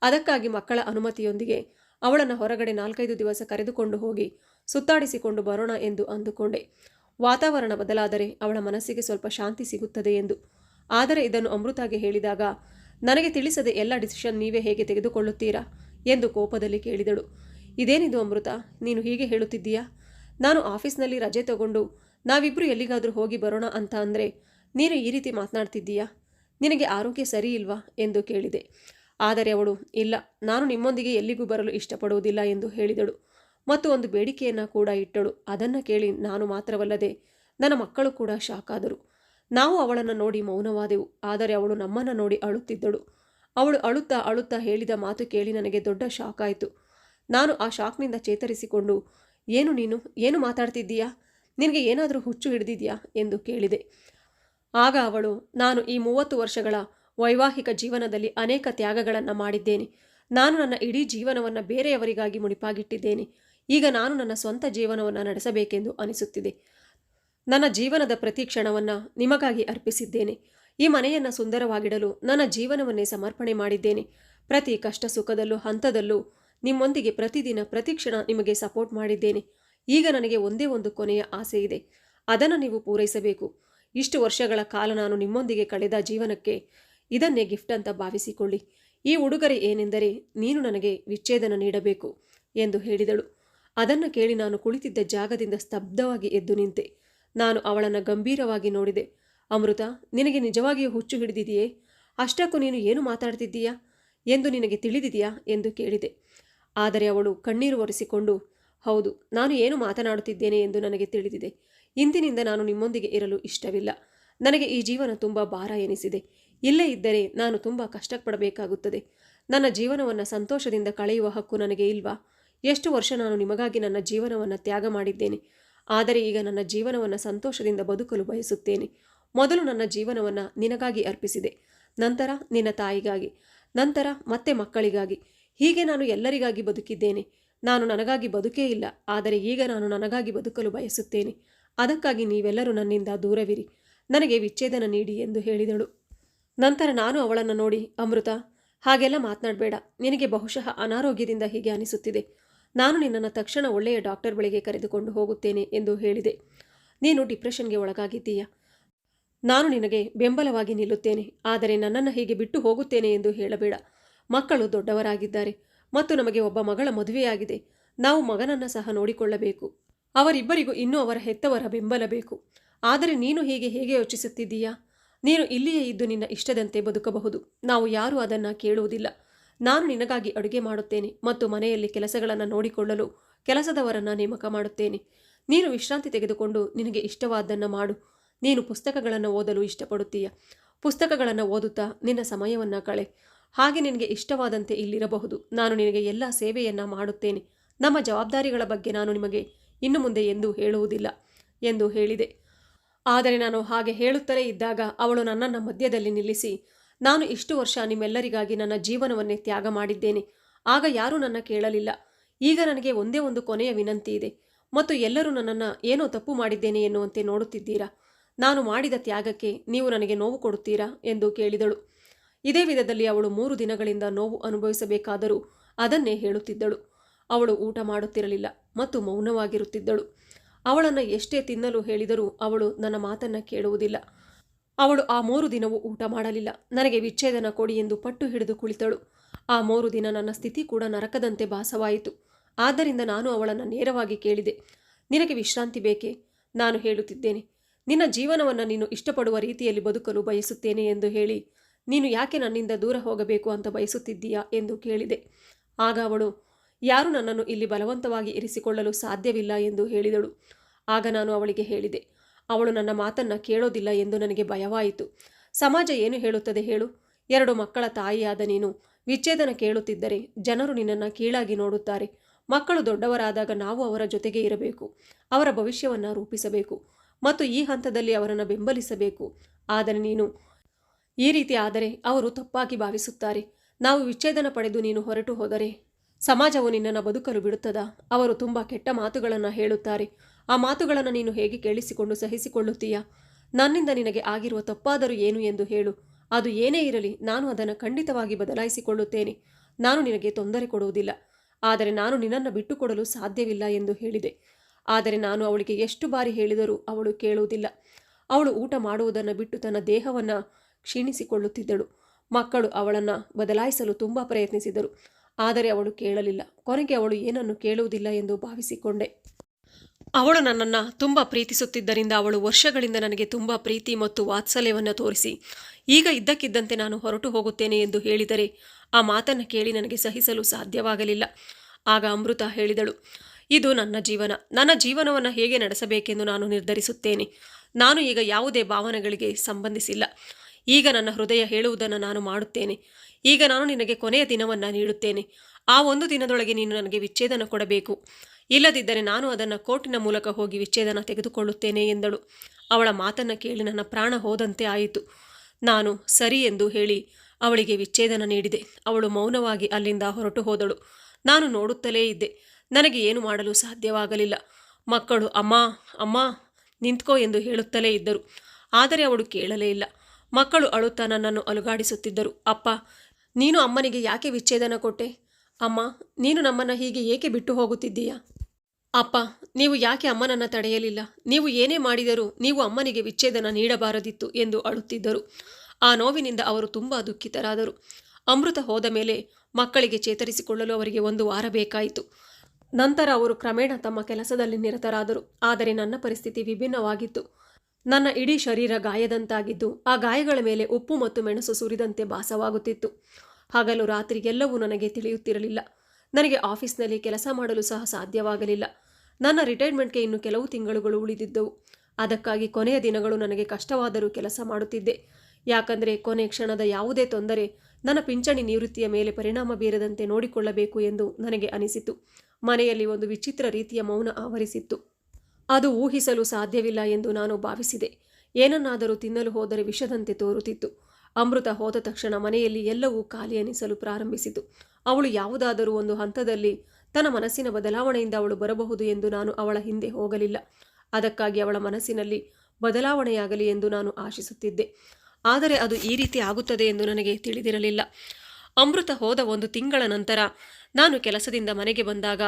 ಅದಕ್ಕಾಗಿ ಮಕ್ಕಳ ಅನುಮತಿಯೊಂದಿಗೆ ಅವಳನ್ನು ಹೊರಗಡೆ ನಾಲ್ಕೈದು ದಿವಸ ಕರೆದುಕೊಂಡು ಹೋಗಿ ಸುತ್ತಾಡಿಸಿಕೊಂಡು ಬರೋಣ ಎಂದು ಅಂದುಕೊಂಡೆ. ವಾತಾವರಣ ಬದಲಾದರೆ ಅವಳ ಮನಸ್ಸಿಗೆ ಸ್ವಲ್ಪ ಶಾಂತಿ ಸಿಗುತ್ತದೆ ಎಂದು. ಆದರೆ ಇದನ್ನು ಅಮೃತಾಗೆ ಹೇಳಿದಾಗ, ನನಗೆ ತಿಳಿಸದೆ ಎಲ್ಲ ಡಿಸಿಷನ್ ನೀವೇ ಹೇಗೆ ತೆಗೆದುಕೊಳ್ಳುತ್ತೀರಾ ಎಂದು ಕೋಪದಲ್ಲಿ ಕೇಳಿದಳು. ಇದೇನಿದು ಅಮೃತ, ನೀನು ಹೀಗೆ ಹೇಳುತ್ತಿದ್ದೀಯಾ? ನಾನು ಆಫೀಸ್ನಲ್ಲಿ ರಜೆ ತಗೊಂಡು ನಾವಿಬ್ಬರು ಎಲ್ಲಿಗಾದರೂ ಹೋಗಿ ಬರೋಣ ಅಂತ ಅಂದರೆ ನೀನು ಈ ರೀತಿ ಮಾತನಾಡ್ತಿದ್ದೀಯಾ? ನಿನಗೆ ಆರೋಗ್ಯ ಸರಿ ಇಲ್ವಾ ಎಂದು ಕೇಳಿದೆ. ಆದರೆ ಅವಳು, ಇಲ್ಲ, ನಾನು ನಿಮ್ಮೊಂದಿಗೆ ಎಲ್ಲಿಗೂ ಬರಲು ಇಷ್ಟಪಡುವುದಿಲ್ಲ ಎಂದು ಹೇಳಿದಳು. ಮತ್ತು ಒಂದು ಬೇಡಿಕೆಯನ್ನು ಕೂಡ ಇಟ್ಟಳು. ಅದನ್ನು ಕೇಳಿ ನಾನು ಮಾತ್ರವಲ್ಲದೆ ನನ್ನ ಮಕ್ಕಳು ಕೂಡ ಶಾಕ್ ಆದರು ನಾವು ಅವಳನ್ನು ನೋಡಿ ಮೌನವಾದೆವು. ಆದರೆ ಅವಳು ನಮ್ಮನ್ನು ನೋಡಿ ಅಳುತ್ತಿದ್ದಳು. ಅವಳು ಅಳುತ್ತಾ ಅಳುತ್ತಾ ಹೇಳಿದ ಮಾತು ಕೇಳಿ ನನಗೆ ದೊಡ್ಡ ಶಾಕ್ ಆಯಿತು ನಾನು ಆ ಶಾಕ್ನಿಂದ ಚೇತರಿಸಿಕೊಂಡು, ಏನು ನೀನು? ಏನು ಮಾತಾಡ್ತಿದ್ದೀಯಾ? ನಿನಗೆ ಏನಾದರೂ ಹುಚ್ಚು ಹಿಡಿದಿದೆಯಾ? ಎಂದು ಕೇಳಿದೆ. ಆಗ ಅವಳು, ನಾನು ಈ ಮೂವತ್ತು ವರ್ಷಗಳ ವೈವಾಹಿಕ ಜೀವನದಲ್ಲಿ ಅನೇಕ ತ್ಯಾಗಗಳನ್ನು ಮಾಡಿದ್ದೇನೆ. ನಾನು ನನ್ನ ಇಡೀ ಜೀವನವನ್ನು ಬೇರೆಯವರಿಗಾಗಿ ಮುಡಿಪಾಗಿಟ್ಟಿದ್ದೇನೆ. ಈಗ ನಾನು ನನ್ನ ಸ್ವಂತ ಜೀವನವನ್ನು ನಡೆಸಬೇಕೆಂದು ಅನಿಸುತ್ತಿದೆ. ನನ್ನ ಜೀವನದ ಪ್ರತಿ ಕ್ಷಣವನ್ನು ನಿಮಗಾಗಿ ಅರ್ಪಿಸಿದ್ದೇನೆ. ಈ ಮನೆಯನ್ನು ಸುಂದರವಾಗಿಡಲು ನನ್ನ ಜೀವನವನ್ನೇ ಸಮರ್ಪಣೆ ಮಾಡಿದ್ದೇನೆ. ಪ್ರತಿ ಕಷ್ಟ ಸುಖದಲ್ಲೂ ಹಂತದಲ್ಲೂ ನಿಮ್ಮೊಂದಿಗೆ ಪ್ರತಿದಿನ, ಪ್ರತಿ ಕ್ಷಣ ನಿಮಗೆ ಸಪೋರ್ಟ್ ಮಾಡಿದ್ದೇನೆ. ಈಗ ನನಗೆ ಒಂದೇ ಒಂದು ಕೊನೆಯ ಆಸೆ ಇದೆ ಅದನ್ನು ನೀವು ಪೂರೈಸಬೇಕು. ಇಷ್ಟು ವರ್ಷಗಳ ಕಾಲ ನಾನು ನಿಮ್ಮೊಂದಿಗೆ ಕಳೆದ ಜೀವನಕ್ಕೆ ಇದನ್ನೇ ಗಿಫ್ಟ್ ಅಂತ ಭಾವಿಸಿಕೊಳ್ಳಿ. ಈ ಉಡುಗೊರೆ ಏನೆಂದರೆ ನೀನು ನನಗೆ ವಿಚ್ಛೇದನ ನೀಡಬೇಕು ಎಂದು ಹೇಳಿದಳು. ಅದನ್ನು ಕೇಳಿ ನಾನು ಕುಳಿತಿದ್ದ ಜಾಗದಿಂದ ಸ್ತಬ್ಧವಾಗಿ ಎದ್ದು ನಿಂತೆ. ನಾನು ಅವಳನ್ನು ಗಂಭೀರವಾಗಿ ನೋಡಿದೆ. ಅಮೃತ, ನಿನಗೆ ನಿಜವಾಗಿಯೂ ಹುಚ್ಚು ಹಿಡಿದಿದೆಯೇ? ಅಷ್ಟಕ್ಕೂ ನೀನು ಏನು ಮಾತಾಡ್ತಿದ್ದೀಯಾ ಎಂದು ನಿನಗೆ ತಿಳಿದಿದೆಯಾ ಎಂದು ಕೇಳಿದೆ. ಆದರೆ ಅವಳು ಕಣ್ಣೀರು ಒರೆಸಿಕೊಂಡು, ಹೌದು, ನಾನು ಏನು ಮಾತನಾಡುತ್ತಿದ್ದೇನೆ ಎಂದು ನನಗೆ ತಿಳಿದಿದೆ. ಇಂದಿನಿಂದ ನಾನು ನಿಮ್ಮೊಂದಿಗೆ ಇರಲು ಇಷ್ಟವಿಲ್ಲ. ನನಗೆ ಈ ಜೀವನ ತುಂಬ ಭಾರ ಎನಿಸಿದೆ. ಇಲ್ಲೇ ಇದ್ದರೆ ನಾನು ತುಂಬ ಕಷ್ಟಪಡಬೇಕಾಗುತ್ತದೆ. ನನ್ನ ಜೀವನವನ್ನು ಸಂತೋಷದಿಂದ ಕಳೆಯುವ ಹಕ್ಕು ನನಗೆ ಇಲ್ವಾ? ಎಷ್ಟು ವರ್ಷ ನಾನು ನಿಮಗಾಗಿ ನನ್ನ ಜೀವನವನ್ನು ತ್ಯಾಗ ಮಾಡಿದ್ದೇನೆ. ಆದರೆ ಈಗ ನನ್ನ ಜೀವನವನ್ನು ಸಂತೋಷದಿಂದ ಬದುಕಲು ಬಯಸುತ್ತೇನೆ. ಮೊದಲು ನನ್ನ ಜೀವನವನ್ನು ನಿನಗಾಗಿ ಅರ್ಪಿಸಿದೆ. ನಂತರ ನಿನ್ನ ತಾಯಿಗಾಗಿ. ನಂತರ ಮತ್ತೆ ಮಕ್ಕಳಿಗಾಗಿ. ಹೀಗೆ ನಾನು ಎಲ್ಲರಿಗಾಗಿ ಬದುಕಿದ್ದೇನೆ. ನಾನು ನನಗಾಗಿ ಬದುಕೇ ಇಲ್ಲ. ಆದರೆ ಈಗ ನಾನು ನನಗಾಗಿ ಬದುಕಲು ಬಯಸುತ್ತೇನೆ. ಅದಕ್ಕಾಗಿ ನೀವೆಲ್ಲರೂ ನನ್ನಿಂದ ದೂರವಿರಿ. ನನಗೆ ವಿಚ್ಛೇದನ ನೀಡಿ ಎಂದು ಹೇಳಿದಳು. ನಂತರ ನಾನು ಅವಳನ್ನು ನೋಡಿ, ಅಮೃತ, ಹಾಗೆಲ್ಲ ಮಾತನಾಡಬೇಡ. ನಿನಗೆ ಬಹುಶಃ ಅನಾರೋಗ್ಯದಿಂದ ಹೀಗೆ ಅನಿಸುತ್ತಿದೆ. ನಾನು ನಿನ್ನನ್ನು ತಕ್ಷಣ ಒಳ್ಳೆಯ ಡಾಕ್ಟರ್ ಬಳಿಗೆ ಕರೆದುಕೊಂಡು ಹೋಗುತ್ತೇನೆ ಎಂದು ಹೇಳಿದೆ. ನೀನು ಡಿಪ್ರೆಷನ್ಗೆ ಒಳಗಾಗಿದ್ದೀಯಾ? ನಾನು ನಿನಗೆ ಬೆಂಬಲವಾಗಿ ನಿಲ್ಲುತ್ತೇನೆ, ಆದರೆ ನನ್ನನ್ನು ಹೀಗೆ ಬಿಟ್ಟು ಹೋಗುತ್ತೇನೆ ಎಂದು ಹೇಳಬೇಡ. ಮಕ್ಕಳು ದೊಡ್ಡವರಾಗಿದ್ದಾರೆ ಮತ್ತು ನಮಗೆ ಒಬ್ಬ ಮಗಳ ಮದುವೆಯಾಗಿದೆ. ನಾವು ಮಗನನ್ನು ಸಹ ನೋಡಿಕೊಳ್ಳಬೇಕು. ಅವರಿಬ್ಬರಿಗೂ ಇನ್ನೂ ಅವರ ಹೆತ್ತವರ ಬೆಂಬಲ ಬೇಕು. ಆದರೆ ನೀನು ಹೀಗೆ ಹೇಗೆ ಯೋಚಿಸುತ್ತಿದ್ದೀಯಾ? ನೀನು ಇಲ್ಲಿಯೇ ಇದ್ದು ನಿನ್ನ ಇಷ್ಟದಂತೆ ಬದುಕಬಹುದು. ನಾವು ಯಾರೂ ಅದನ್ನು ಕೇಳುವುದಿಲ್ಲ. ನಾನು ನಿನಗಾಗಿ ಅಡುಗೆ ಮಾಡುತ್ತೇನೆ ಮತ್ತು ಮನೆಯಲ್ಲಿ ಕೆಲಸಗಳನ್ನು ನೋಡಿಕೊಳ್ಳಲು ಕೆಲಸದವರನ್ನು ನೇಮಕ ಮಾಡುತ್ತೇನೆ. ನೀನು ವಿಶ್ರಾಂತಿ ತೆಗೆದುಕೊಂಡು ನಿನಗೆ ಇಷ್ಟವಾದ್ದನ್ನು ಮಾಡು. ನೀನು ಪುಸ್ತಕಗಳನ್ನು ಓದಲು ಇಷ್ಟಪಡುತ್ತೀಯ? ಪುಸ್ತಕಗಳನ್ನು ಓದುತ್ತಾ ನಿನ್ನ ಸಮಯವನ್ನು ಕಳೆ. ಹಾಗೆ ನಿನಗೆ ಇಷ್ಟವಾದಂತೆ ಇಲ್ಲಿರಬಹುದು. ನಾನು ನಿನಗೆ ಎಲ್ಲ ಸೇವೆಯನ್ನು ಮಾಡುತ್ತೇನೆ. ನಮ್ಮ ಜವಾಬ್ದಾರಿಗಳ ಬಗ್ಗೆ ನಾನು ನಿಮಗೆ ಇನ್ನು ಮುಂದೆ ಎಂದೂ ಹೇಳುವುದಿಲ್ಲ ಎಂದು ಹೇಳಿದೆ. ಆದರೆ ನಾನು ಹಾಗೆ ಹೇಳುತ್ತಲೇ ಇದ್ದಾಗ ಅವಳು ನನ್ನನ್ನು ಮಧ್ಯದಲ್ಲಿ ನಿಲ್ಲಿಸಿ, ನಾನು ಇಷ್ಟು ವರ್ಷ ನಿಮ್ಮೆಲ್ಲರಿಗಾಗಿ ನನ್ನ ಜೀವನವನ್ನೇ ತ್ಯಾಗ ಮಾಡಿದ್ದೇನೆ. ಆಗ ಯಾರೂ ನನ್ನ ಕೇಳಲಿಲ್ಲ. ಈಗ ನನಗೆ ಒಂದೇ ಒಂದು ಕೊನೆಯ ವಿನಂತಿ ಇದೆ. ಮತ್ತು ಎಲ್ಲರೂ ನನ್ನನ್ನು ಏನೋ ತಪ್ಪು ಮಾಡಿದ್ದೇನೆ ಎನ್ನುವಂತೆ ನೋಡುತ್ತಿದ್ದೀರಾ? ನಾನು ಮಾಡಿದ ತ್ಯಾಗಕ್ಕೆ ನೀವು ನನಗೆ ನೋವು ಕೊಡುತ್ತೀರಾ? ಎಂದು ಕೇಳಿದಳು. ಇದೇ ವಿಧದಲ್ಲಿ ಅವಳು ಮೂರು ದಿನಗಳಿಂದ ನೋವು ಅನುಭವಿಸಬೇಕಾದರೂ ಅದನ್ನೇ ಹೇಳುತ್ತಿದ್ದಳು. ಅವಳು ಊಟ ಮಾಡುತ್ತಿರಲಿಲ್ಲ ಮತ್ತು ಮೌನವಾಗಿರುತ್ತಿದ್ದಳು. ಅವಳನ್ನು ಎಷ್ಟೇ ತಿನ್ನಲು ಹೇಳಿದರೂ ಅವಳು ನನ್ನ ಮಾತನ್ನು ಕೇಳುವುದಿಲ್ಲ. ಅವಳು ಆ ಮೂರು ದಿನವೂ ಊಟ ಮಾಡಲಿಲ್ಲ. ನನಗೆ ವಿಚ್ಛೇದನ ಕೊಡಿ ಎಂದು ಪಟ್ಟು ಹಿಡಿದು ಕುಳಿತಳು. ಆ ಮೂರು ದಿನ ನನ್ನ ಸ್ಥಿತಿ ಕೂಡ ನರಕದಂತೆ ಭಾಸವಾಯಿತು. ಆದ್ದರಿಂದ ನಾನು ಅವಳನ್ನು ನೇರವಾಗಿ ಕೇಳಿದೆ. ನಿನಗೆ ವಿಶ್ರಾಂತಿ ಬೇಕೇ? ನಾನು ಹೇಳುತ್ತಿದ್ದೇನೆ. ನಿನ್ನ ಜೀವನವನ್ನು ನೀನು ಇಷ್ಟಪಡುವ ರೀತಿಯಲ್ಲಿ ಬದುಕಲು ಬಯಸುತ್ತೇನೆ ಎಂದು ಹೇಳಿ, ನೀನು ಯಾಕೆ ನನ್ನಿಂದ ದೂರ ಹೋಗಬೇಕು ಅಂತ ಬಯಸುತ್ತಿದ್ದೀಯಾ ಎಂದು ಕೇಳಿದೆ. ಆಗ ಅವಳು ಯಾರು ನನ್ನನ್ನು ಇಲ್ಲಿ ಬಲವಂತವಾಗಿ ಇರಿಸಿಕೊಳ್ಳಲು ಸಾಧ್ಯವಿಲ್ಲ ಎಂದು ಹೇಳಿದಳು. ಆಗ ನಾನು ಅವಳಿಗೆ ಹೇಳಿದೆ, ಅವಳು ನನ್ನ ಮಾತನ್ನು ಕೇಳೋದಿಲ್ಲ ಎಂದು ನನಗೆ ಭಯವಾಯಿತು. ಸಮಾಜ ಏನು ಹೇಳುತ್ತದೆ ಹೇಳು. ಎರಡು ಮಕ್ಕಳ ತಾಯಿಯಾದ ನೀನು ವಿಚ್ಛೇದನ ಕೇಳುತ್ತಿದ್ದರೆ ಜನರು ನಿನ್ನನ್ನು ಕೀಳಾಗಿ ನೋಡುತ್ತಾರೆ. ಮಕ್ಕಳು ದೊಡ್ಡವರಾದಾಗ ನಾವು ಅವರ ಜೊತೆಗೆ ಇರಬೇಕು, ಅವರ ಭವಿಷ್ಯವನ್ನು ರೂಪಿಸಬೇಕು ಮತ್ತು ಈ ಹಂತದಲ್ಲಿ ಅವರನ್ನು ಬೆಂಬಲಿಸಬೇಕು. ಆದರೆ ನೀನು ಈ ರೀತಿ ಆದರೆ ಅವರು ತಪ್ಪಾಗಿ ಭಾವಿಸುತ್ತಾರೆ. ನಾವು ವಿಚ್ಛೇದನ ಪಡೆದು ನೀನು ಹೊರಟು ಹೋದರೆ ಸಮಾಜವು ನಿನ್ನನ್ನು ಬದುಕಲು ಬಿಡುತ್ತದಾ? ಅವರು ತುಂಬ ಕೆಟ್ಟ ಮಾತುಗಳನ್ನು ಹೇಳುತ್ತಾರೆ. ಆ ಮಾತುಗಳನ್ನು ನೀನು ಹೇಗೆ ಕೇಳಿಸಿಕೊಂಡು ಸಹಿಸಿಕೊಳ್ಳುತ್ತೀಯಾ? ನನ್ನಿಂದ ನಿನಗೆ ಆಗಿರುವ ತಪ್ಪಾದರೂ ಏನು ಎಂದು ಹೇಳು. ಅದು ಏನೇ ಇರಲಿ, ನಾನು ಅದನ್ನು ಖಂಡಿತವಾಗಿ ಬದಲಾಯಿಸಿಕೊಳ್ಳುತ್ತೇನೆ. ನಾನು ನಿನಗೆ ತೊಂದರೆ ಕೊಡುವುದಿಲ್ಲ. ಆದರೆ ನಾನು ನಿನ್ನನ್ನು ಬಿಟ್ಟುಕೊಡಲು ಸಾಧ್ಯವಿಲ್ಲ ಎಂದು ಹೇಳಿದೆ. ಆದರೆ ನಾನು ಅವಳಿಗೆ ಎಷ್ಟು ಬಾರಿ ಹೇಳಿದರೂ ಅವಳು ಕೇಳುವುದಿಲ್ಲ. ಅವಳು ಊಟ ಮಾಡುವುದನ್ನು ಬಿಟ್ಟು ತನ್ನ ದೇಹವನ್ನು ಕ್ಷೀಣಿಸಿಕೊಳ್ಳುತ್ತಿದ್ದಳು. ಮಕ್ಕಳು ಅವಳನ್ನು ಬದಲಾಯಿಸಲು ತುಂಬ ಪ್ರಯತ್ನಿಸಿದರು. ಆದರೆ ಅವಳು ಕೇಳಲಿಲ್ಲ. ಕೊನೆಗೆ ಅವಳು ಏನನ್ನು ಕೇಳುವುದಿಲ್ಲ ಎಂದು ಭಾವಿಸಿಕೊಂಡೆ. ಅವಳು ನನ್ನನ್ನು ತುಂಬ ಪ್ರೀತಿಸುತ್ತಿದ್ದರಿಂದ ಅವಳು ವರ್ಷಗಳಿಂದ ನನಗೆ ತುಂಬ ಪ್ರೀತಿ ಮತ್ತು ವಾತ್ಸಲ್ಯವನ್ನು ತೋರಿಸಿ, ಈಗ ಇದ್ದಕ್ಕಿದ್ದಂತೆ ನಾನು ಹೊರಟು ಹೋಗುತ್ತೇನೆ ಎಂದು ಹೇಳಿದರೆ ಆ ಮಾತನ್ನು ಕೇಳಿ ನನಗೆ ಸಹಿಸಲು ಸಾಧ್ಯವಾಗಲಿಲ್ಲ. ಆಗ ಅಮೃತ ಹೇಳಿದಳು, ಇದು ನನ್ನ ಜೀವನ. ನನ್ನ ಜೀವನವನ್ನು ಹೇಗೆ ನಡೆಸಬೇಕೆಂದು ನಾನು ನಿರ್ಧರಿಸುತ್ತೇನೆ. ನಾನು ಈಗ ಯಾವುದೇ ಭಾವನೆಗಳಿಗೆ ಸಂಬಂಧಿಸಿಲ್ಲ. ಈಗ ನನ್ನ ಹೃದಯ ಹೇಳುವುದನ್ನು ನಾನು ಮಾಡುತ್ತೇನೆ. ಈಗ ನಾನು ನಿನಗೆ ಕೊನೆಯ ದಿನವನ್ನು ನೀಡುತ್ತೇನೆ. ಆ ಒಂದು ದಿನದೊಳಗೆ ನೀನು ನನಗೆ ವಿಚ್ಛೇದನ ಕೊಡಬೇಕು. ಇಲ್ಲದಿದ್ದರೆ ನಾನು ಅದನ್ನು ಕೋರ್ಟಿನ ಮೂಲಕ ಹೋಗಿ ವಿಚ್ಛೇದನ ತೆಗೆದುಕೊಳ್ಳುತ್ತೇನೆ ಎಂದಳು. ಅವಳ ಮಾತನ್ನು ಕೇಳಿ ನನ್ನ ಪ್ರಾಣ ಹೋದಂತೆ ಆಯಿತು. ನಾನು ಸರಿ ಎಂದು ಹೇಳಿ ಅವಳಿಗೆ ವಿಚ್ಛೇದನ ನೀಡಿದೆ. ಅವಳು ಮೌನವಾಗಿ ಅಲ್ಲಿಂದ ಹೊರಟು ಹೋದಳು. ನಾನು ನೋಡುತ್ತಲೇ ಇದ್ದೆ. ನನಗೆ ಏನು ಮಾಡಲು ಸಾಧ್ಯವಾಗಲಿಲ್ಲ. ಮಕ್ಕಳು, ಅಮ್ಮ ಅಮ್ಮ, ನಿಂತ್ಕೋ ಎಂದು ಹೇಳುತ್ತಲೇ ಇದ್ದರು. ಆದರೆ ಅವಳು ಕೇಳಲೇ ಇಲ್ಲ. ಮಕ್ಕಳು ಅಳುತ್ತಾ ನನ್ನನ್ನು ಅಲುಗಾಡಿಸುತ್ತಿದ್ದರು. ಅಪ್ಪ, ನೀನು ಅಮ್ಮನಿಗೆ ಯಾಕೆ ವಿಚ್ಛೇದನ ಕೊಟ್ಟೆ? ಅಮ್ಮ, ನೀನು ನಮ್ಮನ್ನು ಹೀಗೆ ಏಕೆ ಬಿಟ್ಟು ಹೋಗುತ್ತಿದ್ದೀಯಾ? ಅಪ್ಪ, ನೀವು ಯಾಕೆ ಅಮ್ಮನನ್ನು ತಡೆಯಲಿಲ್ಲ? ನೀವು ಏನೇ ಮಾಡಿದರೂ ನೀವು ಅಮ್ಮನಿಗೆ ವಿಚ್ಛೇದನ ನೀಡಬಾರದಿತ್ತು ಎಂದು ಅಳುತ್ತಿದ್ದರು. ಆ ನೋವಿನಿಂದ ಅವರು ತುಂಬ ದುಃಖಿತರಾದರು. ಅಮೃತ ಹೋದ ಮೇಲೆ ಮಕ್ಕಳಿಗೆ ಚೇತರಿಸಿಕೊಳ್ಳಲು ಅವರಿಗೆ ಒಂದು ವಾರ ಬೇಕಾಯಿತು. ನಂತರ ಅವರು ಕ್ರಮೇಣ ತಮ್ಮ ಕೆಲಸದಲ್ಲಿ ನಿರತರಾದರು. ಆದರೆ ನನ್ನ ಪರಿಸ್ಥಿತಿ ವಿಭಿನ್ನವಾಗಿತ್ತು. ನನ್ನ ಇಡೀ ಶರೀರ ಗಾಯದಂತಾಗಿದ್ದು ಆ ಗಾಯಗಳ ಮೇಲೆ ಉಪ್ಪು ಮತ್ತು ಮೆಣಸು ಸುರಿದಂತೆ ಭಾಸವಾಗುತ್ತಿತ್ತು. ಹಗಲು ರಾತ್ರಿ ಎಲ್ಲವೂ ನನಗೆ ತಿಳಿಯುತ್ತಿರಲಿಲ್ಲ. ನನಗೆ ಆಫೀಸ್ನಲ್ಲಿ ಕೆಲಸ ಮಾಡಲು ಸಹ ಸಾಧ್ಯವಾಗಲಿಲ್ಲ. ನನ್ನ ರಿಟೈರ್ಮೆಂಟ್ಗೆ ಇನ್ನು ಕೆಲವು ತಿಂಗಳುಗಳು ಉಳಿದಿದ್ದವು. ಅದಕ್ಕಾಗಿ ಕೊನೆಯ ದಿನಗಳು ನನಗೆ ಕಷ್ಟವಾದರೂ ಕೆಲಸ ಮಾಡುತ್ತಿದ್ದೆ. ಯಾಕಂದರೆ ಕೊನೆ ಕ್ಷಣದ ಯಾವುದೇ ತೊಂದರೆ ನನ್ನ ಪಿಂಚಣಿ ನಿವೃತ್ತಿಯ ಮೇಲೆ ಪರಿಣಾಮ ಬೀರದಂತೆ ನೋಡಿಕೊಳ್ಳಬೇಕು ಎಂದು ನನಗೆ ಅನಿಸಿತು. ಮನೆಯಲ್ಲಿ ಒಂದು ವಿಚಿತ್ರ ರೀತಿಯ ಮೌನ ಆವರಿಸಿತ್ತು. ಅದು ಊಹಿಸಲು ಸಾಧ್ಯವಿಲ್ಲ ಎಂದು ನಾನು ಭಾವಿಸಿದೆ. ಏನನ್ನಾದರೂ ತಿನ್ನಲು ಹೋದರೆ ವಿಷದಂತೆ ತೋರುತ್ತಿತ್ತು. ಅಮೃತ ಹೋದ ತಕ್ಷಣ ಮನೆಯಲ್ಲಿ ಎಲ್ಲವೂ ಖಾಲಿ ಅನಿಸಲು ಪ್ರಾರಂಭಿಸಿತು. ಅವಳು ಯಾವುದಾದರೂ ಒಂದು ಹಂತದಲ್ಲಿ ತನ್ನ ಮನಸ್ಸಿನ ಬದಲಾವಣೆಯಿಂದ ಅವಳು ಬರಬಹುದು ಎಂದು ನಾನು ಅವಳ ಹಿಂದೆ ಹೋಗಲಿಲ್ಲ. ಅದಕ್ಕಾಗಿ ಅವಳ ಮನಸ್ಸಿನಲ್ಲಿ ಬದಲಾವಣೆಯಾಗಲಿ ಎಂದು ನಾನು ಆಶಿಸುತ್ತಿದ್ದೆ. ಆದರೆ ಅದು ಈ ರೀತಿ ಆಗುತ್ತದೆ ಎಂದು ನನಗೆ ತಿಳಿದಿರಲಿಲ್ಲ. ಅಮೃತ ಹೋದ ಒಂದು ತಿಂಗಳ ನಂತರ ನಾನು ಕೆಲಸದಿಂದ ಮನೆಗೆ ಬಂದಾಗ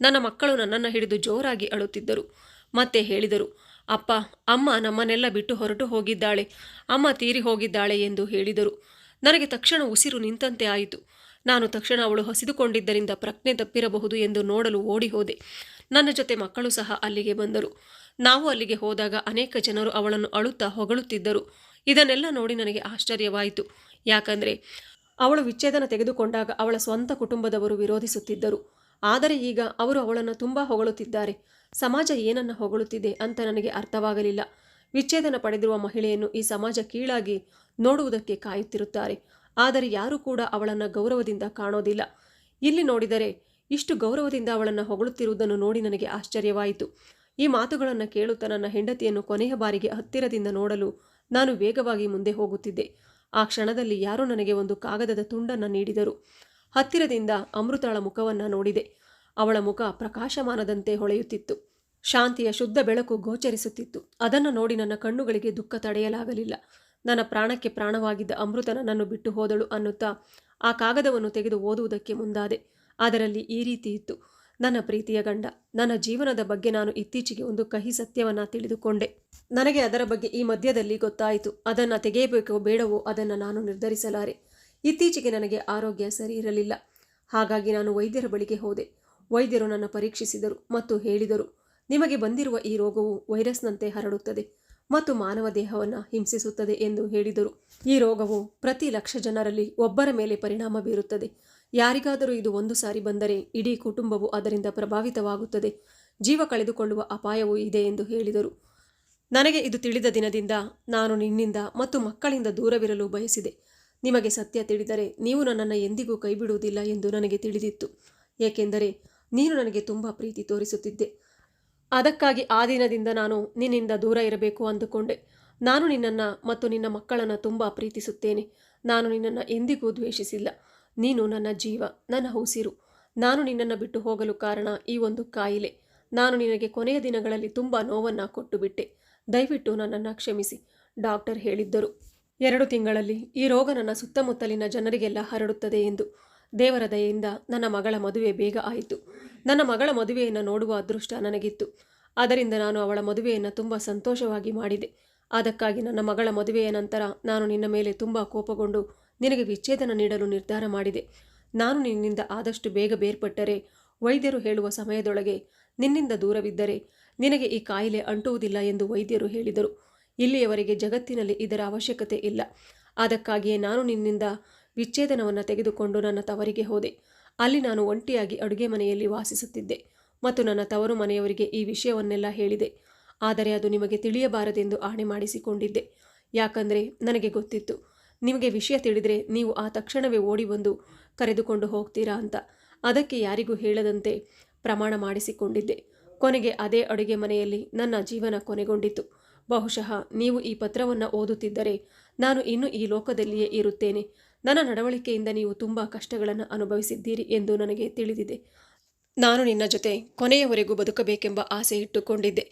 ನನ್ನ ಮಕ್ಕಳು ನನ್ನನ್ನು ಹಿಡಿದು ಜೋರಾಗಿ ಅಳುತ್ತಿದ್ದರು. ಮತ್ತೆ ಹೇಳಿದರು. ಅಪ್ಪ, ಅಮ್ಮ ನಮ್ಮನ್ನೆಲ್ಲ ಬಿಟ್ಟು ಹೊರಟು ಹೋಗಿದ್ದಾಳೆ. ಅಮ್ಮ ತೀರಿ ಹೋಗಿದ್ದಾಳೆ ಎಂದು ಹೇಳಿದರು. ನನಗೆ ತಕ್ಷಣ ಉಸಿರು ನಿಂತಂತೆ ಆಯಿತು. ನಾನು ತಕ್ಷಣ ಅವಳು ಹಸಿದುಕೊಂಡಿದ್ದರಿಂದ ಪ್ರಜ್ಞೆ ತಪ್ಪಿರಬಹುದು ಎಂದು ನೋಡಲು ಓಡಿ ಹೋದೆ ನನ್ನ ಜೊತೆ ಮಕ್ಕಳು ಸಹ ಅಲ್ಲಿಗೆ ಬಂದರು. ನಾವು ಅಲ್ಲಿಗೆ ಹೋದಾಗ ಅನೇಕ ಜನರು ಅವಳನ್ನು ಅಳುತ್ತಾ ಹೊಗಳುತ್ತಿದ್ದರು. ಇದನ್ನೆಲ್ಲ ನೋಡಿ ನನಗೆ ಆಶ್ಚರ್ಯವಾಯಿತು. ಯಾಕಂದರೆ ಅವಳು ವಿಚ್ಛೇದನ ತೆಗೆದುಕೊಂಡಾಗ ಅವಳ ಸ್ವಂತ ಕುಟುಂಬದವರು ವಿರೋಧಿಸುತ್ತಿದ್ದರು. ಆದರೆ ಈಗ ಅವರು ಅವಳನ್ನು ತುಂಬ ಹೊಗಳುತ್ತಿದ್ದಾರೆ. ಸಮಾಜ ಏನನ್ನ ಹೊಗಳುತ್ತಿದೆ ಅಂತ ನನಗೆ ಅರ್ಥವಾಗಲಿಲ್ಲ. ವಿಚ್ಛೇದನ ಪಡೆದಿರುವ ಮಹಿಳೆಯನ್ನು ಈ ಸಮಾಜ ಕೀಳಾಗಿ ನೋಡುವುದಕ್ಕೆ ಕಾಯುತ್ತಿರುತ್ತಾರೆ. ಆದರೆ ಯಾರೂ ಕೂಡ ಅವಳನ್ನು ಗೌರವದಿಂದ ಕಾಣೋದಿಲ್ಲ. ಇಲ್ಲಿ ನೋಡಿದರೆ ಇಷ್ಟು ಗೌರವದಿಂದ ಅವಳನ್ನು ಹೊಗಳುತ್ತಿರುವುದನ್ನು ನೋಡಿ ನನಗೆ ಆಶ್ಚರ್ಯವಾಯಿತು. ಈ ಮಾತುಗಳನ್ನು ಕೇಳುತ್ತಾ ನನ್ನ ಹೆಂಡತಿಯನ್ನು ಕೊನೆಯ ಬಾರಿಗೆ ಹತ್ತಿರದಿಂದ ನೋಡಲು ನಾನು ವೇಗವಾಗಿ ಮುಂದೆ ಹೋಗುತ್ತಿದ್ದೆ. ಆ ಕ್ಷಣದಲ್ಲಿ ಯಾರೋ ನನಗೆ ಒಂದು ಕಾಗದದ ತುಂಡನ್ನು ನೀಡಿದರು. ಹತ್ತಿರದಿಂದ ಅಮೃತಳ ಮುಖವನ್ನು ನೋಡಿದೆ. ಅವಳ ಮುಖ ಪ್ರಕಾಶಮಾನದಂತೆ ಹೊಳೆಯುತ್ತಿತ್ತು. ಶಾಂತಿಯ ಶುದ್ಧ ಬೆಳಕು ಗೋಚರಿಸುತ್ತಿತ್ತು. ಅದನ್ನು ನೋಡಿ ನನ್ನ ಕಣ್ಣುಗಳಿಗೆ ದುಃಖ ತಡೆಯಲಾಗಲಿಲ್ಲ. ನನ್ನ ಪ್ರಾಣಕ್ಕೆ ಪ್ರಾಣವಾಗಿದ್ದ ಅಮೃತ ನನ್ನನ್ನು ಬಿಟ್ಟು ಹೋದಳು ಅನ್ನುತ್ತಾ ಆ ಕಾಗದವನ್ನು ತೆಗೆದು ಓದುವುದಕ್ಕೆ ಮುಂದಾದೆ. ಅದರಲ್ಲಿ ಈ ರೀತಿ ಇತ್ತು. ನನ್ನ ಪ್ರೀತಿಯ ಗಂಡ, ನನ್ನ ಜೀವನದ ಬಗ್ಗೆ ನಾನು ಇತ್ತೀಚೆಗೆ ಒಂದು ಕಹಿ ಸತ್ಯವನ್ನ ತಿಳಿದುಕೊಂಡೆ. ನನಗೆ ಅದರ ಬಗ್ಗೆ ಈ ಮಧ್ಯದಲ್ಲಿ ಗೊತ್ತಾಯಿತು. ಅದನ್ನು ತೆಗೆಯಬೇಕೋ ಬೇಡವೋ ಅದನ್ನು ನಾನು ನಿರ್ಧರಿಸಲಾರೆ. ಇತ್ತೀಚೆಗೆ ನನಗೆ ಆರೋಗ್ಯ ಸರಿ ಇರಲಿಲ್ಲ. ಹಾಗಾಗಿ ನಾನು ವೈದ್ಯರ ಬಳಿಗೆ ಹೋದೆ. ವೈದ್ಯರು ನನ್ನ ಪರೀಕ್ಷಿಸಿದರು ಮತ್ತು ಹೇಳಿದರು, ನಿಮಗೆ ಬಂದಿರುವ ಈ ರೋಗವು ವೈರಸ್ನಂತೆ ಹರಡುತ್ತದೆ ಮತ್ತು ಮಾನವ ದೇಹವನ್ನು ಹಿಂಸಿಸುತ್ತದೆ ಎಂದು ಹೇಳಿದರು. ಈ ರೋಗವು ಪ್ರತಿ ಲಕ್ಷ ಜನರಲ್ಲಿ ಒಬ್ಬರ ಮೇಲೆ ಪರಿಣಾಮ ಬೀರುತ್ತದೆ. ಯಾರಿಗಾದರೂ ಇದು ಒಂದು ಸಾರಿ ಬಂದರೆ ಇಡೀ ಕುಟುಂಬವು ಅದರಿಂದ ಪ್ರಭಾವಿತವಾಗುತ್ತದೆ. ಜೀವ ಕಳೆದುಕೊಳ್ಳುವ ಅಪಾಯವೂ ಇದೆ ಎಂದು ಹೇಳಿದರು. ನನಗೆ ಇದು ತಿಳಿದ ದಿನದಿಂದ ನಾನು ನಿನ್ನಿಂದ ಮತ್ತು ಮಕ್ಕಳಿಂದ ದೂರವಿರಲು ಬಯಸಿದೆ. ನಿಮಗೆ ಸತ್ಯ ತಿಳಿದರೆ ನೀವು ನನ್ನನ್ನು ಎಂದಿಗೂ ಕೈಬಿಡುವುದಿಲ್ಲ ಎಂದು ನನಗೆ ತಿಳಿದಿತ್ತು. ಏಕೆಂದರೆ ನೀನು ನನಗೆ ತುಂಬ ಪ್ರೀತಿ ತೋರಿಸುತ್ತಿದ್ದೆ. ಅದಕ್ಕಾಗಿ ಆ ದಿನದಿಂದ ನಾನು ನಿನ್ನಿಂದ ದೂರ ಇರಬೇಕು ಅಂದುಕೊಂಡೆ. ನಾನು ನಿನ್ನನ್ನು ಮತ್ತು ನಿನ್ನ ಮಕ್ಕಳನ್ನು ತುಂಬ ಪ್ರೀತಿಸುತ್ತೇನೆ. ನಾನು ನಿನ್ನನ್ನು ಎಂದಿಗೂ ದ್ವೇಷಿಸಿಲ್ಲ. ನೀನು ನನ್ನ ಜೀವ, ನನ್ನ ಉಸಿರು. ನಾನು ನಿನ್ನನ್ನು ಬಿಟ್ಟು ಹೋಗಲು ಕಾರಣ ಈ ಒಂದು ಕಾಯಿಲೆ. ನಾನು ನಿನಗೆ ಕೊನೆಯ ದಿನಗಳಲ್ಲಿ ತುಂಬ ನೋವನ್ನು ಕೊಟ್ಟು ಬಿಟ್ಟೆ ದಯವಿಟ್ಟು ನನ್ನನ್ನು ಕ್ಷಮಿಸಿ, ಡಾಕ್ಟರ್ ಹೇಳಿದ್ದರು. ಎರಡು ತಿಂಗಳಲ್ಲಿ ಈ ರೋಗ ನನ್ನ ಸುತ್ತಮುತ್ತಲಿನ ಜನರಿಗೆಲ್ಲ ಹರಡುತ್ತದೆ ಎಂದು ದೇವರ ದಯೆಯಿಂದ ನನ್ನ ಮಗಳ ಮದುವೆ ಬೇಗ ಆಯಿತು. ನನ್ನ ಮಗಳ ಮದುವೆಯನ್ನು ನೋಡುವ ಅದೃಷ್ಟ ನನಗಿತ್ತು. ಅದರಿಂದ ನಾನು ಅವಳ ಮದುವೆಯನ್ನು ತುಂಬ ಸಂತೋಷವಾಗಿ ಮಾಡಿದೆ. ಅದಕ್ಕಾಗಿ ನನ್ನ ಮಗಳ ಮದುವೆಯ ನಂತರ ನಾನು ನಿನ್ನ ಮೇಲೆ ತುಂಬ ಕೋಪಗೊಂಡು ನಿನಗೆ ವಿಚ್ಛೇದನ ನೀಡಲು ನಿರ್ಧಾರ ಮಾಡಿದೆ. ನಾನು ನಿನ್ನಿಂದ ಆದಷ್ಟು ಬೇಗ ಬೇರ್ಪಟ್ಟರೆ ವೈದ್ಯರು ಹೇಳುವ ಸಮಯದೊಳಗೆ ನಿನ್ನಿಂದ ದೂರವಿದ್ದರೆ ನಿನಗೆ ಈ ಕಾಯಿಲೆ ಅಂಟುವುದಿಲ್ಲ ಎಂದು ವೈದ್ಯರು ಹೇಳಿದರು. ಇಲ್ಲಿಯವರೆಗೆ ಜಗತ್ತಿನಲ್ಲಿ ಇದರ ಅವಶ್ಯಕತೆ ಇಲ್ಲ. ಅದಕ್ಕಾಗಿಯೇ ನಾನು ನಿನ್ನಿಂದ ವಿಚ್ಛೇದನವನ್ನು ತೆಗೆದುಕೊಂಡು ನನ್ನ ತವರಿಗೆ ಹೋದೆ. ಅಲ್ಲಿ ನಾನು ಒಂಟಿಯಾಗಿ ಅಡುಗೆ ಮನೆಯಲ್ಲಿ ವಾಸಿಸುತ್ತಿದ್ದೆ ಮತ್ತು ನನ್ನ ತವರು ಮನೆಯವರಿಗೆ ಈ ವಿಷಯವನ್ನೆಲ್ಲ ಹೇಳಿದೆ. ಆದರೆ ಅದು ನಿಮಗೆ ತಿಳಿಯಬಾರದೆಂದು ಆಣೆ ಮಾಡಿಸಿಕೊಂಡಿದ್ದೆ. ಯಾಕಂದರೆ ನನಗೆ ಗೊತ್ತಿತ್ತು, ನಿಮಗೆ ವಿಷಯ ತಿಳಿದರೆ ನೀವು ಆ ತಕ್ಷಣವೇ ಓಡಿ ಬಂದು ಕರೆದುಕೊಂಡು ಹೋಗ್ತೀರಾ ಅಂತ. ಅದಕ್ಕೆ ಯಾರಿಗೂ ಹೇಳದಂತೆ ಪ್ರಮಾಣ ಮಾಡಿಸಿಕೊಂಡಿದ್ದೆ. ಕೊನೆಗೆ ಅದೇ ಅಡುಗೆ ಮನೆಯಲ್ಲಿ ನನ್ನ ಜೀವನ ಕೊನೆಗೊಂಡಿತು ಬಹುಶಃ ನೀವು ಈ ಪತ್ರವನ್ನು ಓದುತ್ತಿದ್ದರೆ ನಾನು ಇನ್ನೂ ಈ ಲೋಕದಲ್ಲಿಯೇ ಇರುತ್ತೇನೆ. ನನ್ನ ನಡವಳಿಕೆಯಿಂದ ನೀವು ತುಂಬ ಕಷ್ಟಗಳನ್ನು ಅನುಭವಿಸಿದ್ದೀರಿ ಎಂದು ನನಗೆ ತಿಳಿದಿದೆ. ನಾನು ನಿನ್ನ ಜೊತೆ ಕೊನೆಯವರೆಗೂ ಬದುಕಬೇಕೆಂಬ ಆಸೆ ಇಟ್ಟುಕೊಂಡಿದ್ದೆ.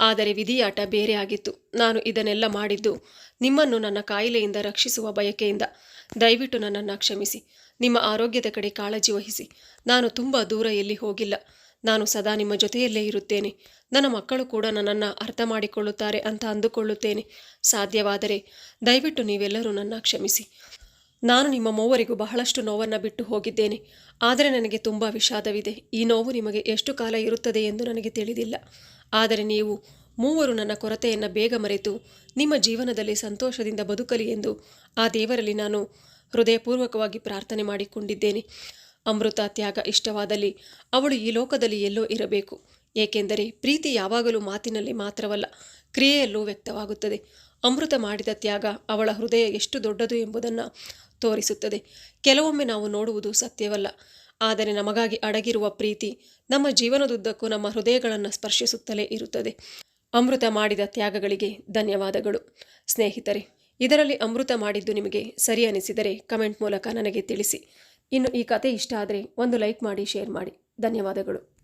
ಆದರೆ ವಿಧಿಯಾಟ ಬೇರೆ ಆಗಿತ್ತು. ನಾನು ಇದನ್ನೆಲ್ಲ ಮಾಡಿದ್ದು ನಿಮ್ಮನ್ನು ನನ್ನ ಕಾಯಿಲೆಯಿಂದ ರಕ್ಷಿಸುವ ಬಯಕೆಯಿಂದ. ದಯವಿಟ್ಟು ನನ್ನನ್ನು ಕ್ಷಮಿಸಿ. ನಿಮ್ಮ ಆರೋಗ್ಯದ ಕಡೆ ಕಾಳಜಿ ವಹಿಸಿ. ನಾನು ತುಂಬ ದೂರ ಎಲ್ಲಿ ಹೋಗಿಲ್ಲ. ನಾನು ಸದಾ ನಿಮ್ಮ ಜೊತೆಯಲ್ಲೇ ಇರುತ್ತೇನೆ. ನನ್ನ ಮಕ್ಕಳು ಕೂಡ ನನ್ನನ್ನು ಅರ್ಥ ಮಾಡಿಕೊಳ್ಳುತ್ತಾರೆ ಅಂತ ಅಂದುಕೊಳ್ಳುತ್ತೇನೆ. ಸಾಧ್ಯವಾದರೆ ದಯವಿಟ್ಟು ನೀವೆಲ್ಲರೂ ನನ್ನ ಕ್ಷಮಿಸಿ. ನಾನು ನಿಮ್ಮ ಮೂವರಿಗೂ ಬಹಳಷ್ಟು ನೋವನ್ನು ಬಿಟ್ಟು ಹೋಗಿದ್ದೇನೆ. ಆದರೆ ನನಗೆ ತುಂಬ ವಿಷಾದವಿದೆ. ಈ ನೋವು ನಿಮಗೆ ಎಷ್ಟು ಕಾಲ ಇರುತ್ತದೆ ಎಂದು ನನಗೆ ತಿಳಿದಿಲ್ಲ. ಆದರೆ ನೀವು ಮೂವರು ನನ್ನ ಕೊರತೆಯನ್ನು ಬೇಗ ಮರೆತು ನಿಮ್ಮ ಜೀವನದಲ್ಲಿ ಸಂತೋಷದಿಂದ ಬದುಕಲಿ ಎಂದು ಆ ದೇವರಲ್ಲಿ ನಾನು ಹೃದಯಪೂರ್ವಕವಾಗಿ ಪ್ರಾರ್ಥನೆ ಮಾಡಿಕೊಂಡಿದ್ದೇನೆ. ಅಮೃತ ತ್ಯಾಗ ಇಷ್ಟವಾದಲ್ಲಿ ಅವಳು ಈ ಲೋಕದಲ್ಲಿ ಎಲ್ಲೋ ಇರಬೇಕು. ಏಕೆಂದರೆ ಪ್ರೀತಿ ಯಾವಾಗಲೂ ಮಾತಿನಲ್ಲಿ ಮಾತ್ರವಲ್ಲ, ಕ್ರಿಯೆಯಲ್ಲೂ ವ್ಯಕ್ತವಾಗುತ್ತದೆ. ಅಮೃತ ಮಾಡಿದ ತ್ಯಾಗ ಅವಳ ಹೃದಯ ಎಷ್ಟು ದೊಡ್ಡದು ಎಂಬುದನ್ನು ತೋರಿಸುತ್ತದೆ. ಕೆಲವೊಮ್ಮೆ ನಾವು ನೋಡುವುದು ಸತ್ಯವಲ್ಲ. ಆದರೆ ನಮಗಾಗಿ ಅಡಗಿರುವ ಪ್ರೀತಿ ನಮ್ಮ ಜೀವನದುದ್ದಕ್ಕೂ ನಮ್ಮ ಹೃದಯಗಳನ್ನು ಸ್ಪರ್ಶಿಸುತ್ತಲೇ ಇರುತ್ತದೆ. ಅಮೃತ ಮಾಡಿದ ತ್ಯಾಗಗಳಿಗೆ ಧನ್ಯವಾದಗಳು. ಸ್ನೇಹಿತರೆ, ಇದರಲ್ಲಿ ಅಮೃತ ಮಾಡಿದ್ದು ನಿಮಗೆ ಸರಿ ಅನಿಸಿದರೆ ಕಮೆಂಟ್ ಮೂಲಕ ನನಗೆ ತಿಳಿಸಿ. ಇನ್ನು ಈ ಕತೆ ಇಷ್ಟ ಆದರೆ ಒಂದು ಲೈಕ್ ಮಾಡಿ ಶೇರ್ ಮಾಡಿ. ಧನ್ಯವಾದಗಳು.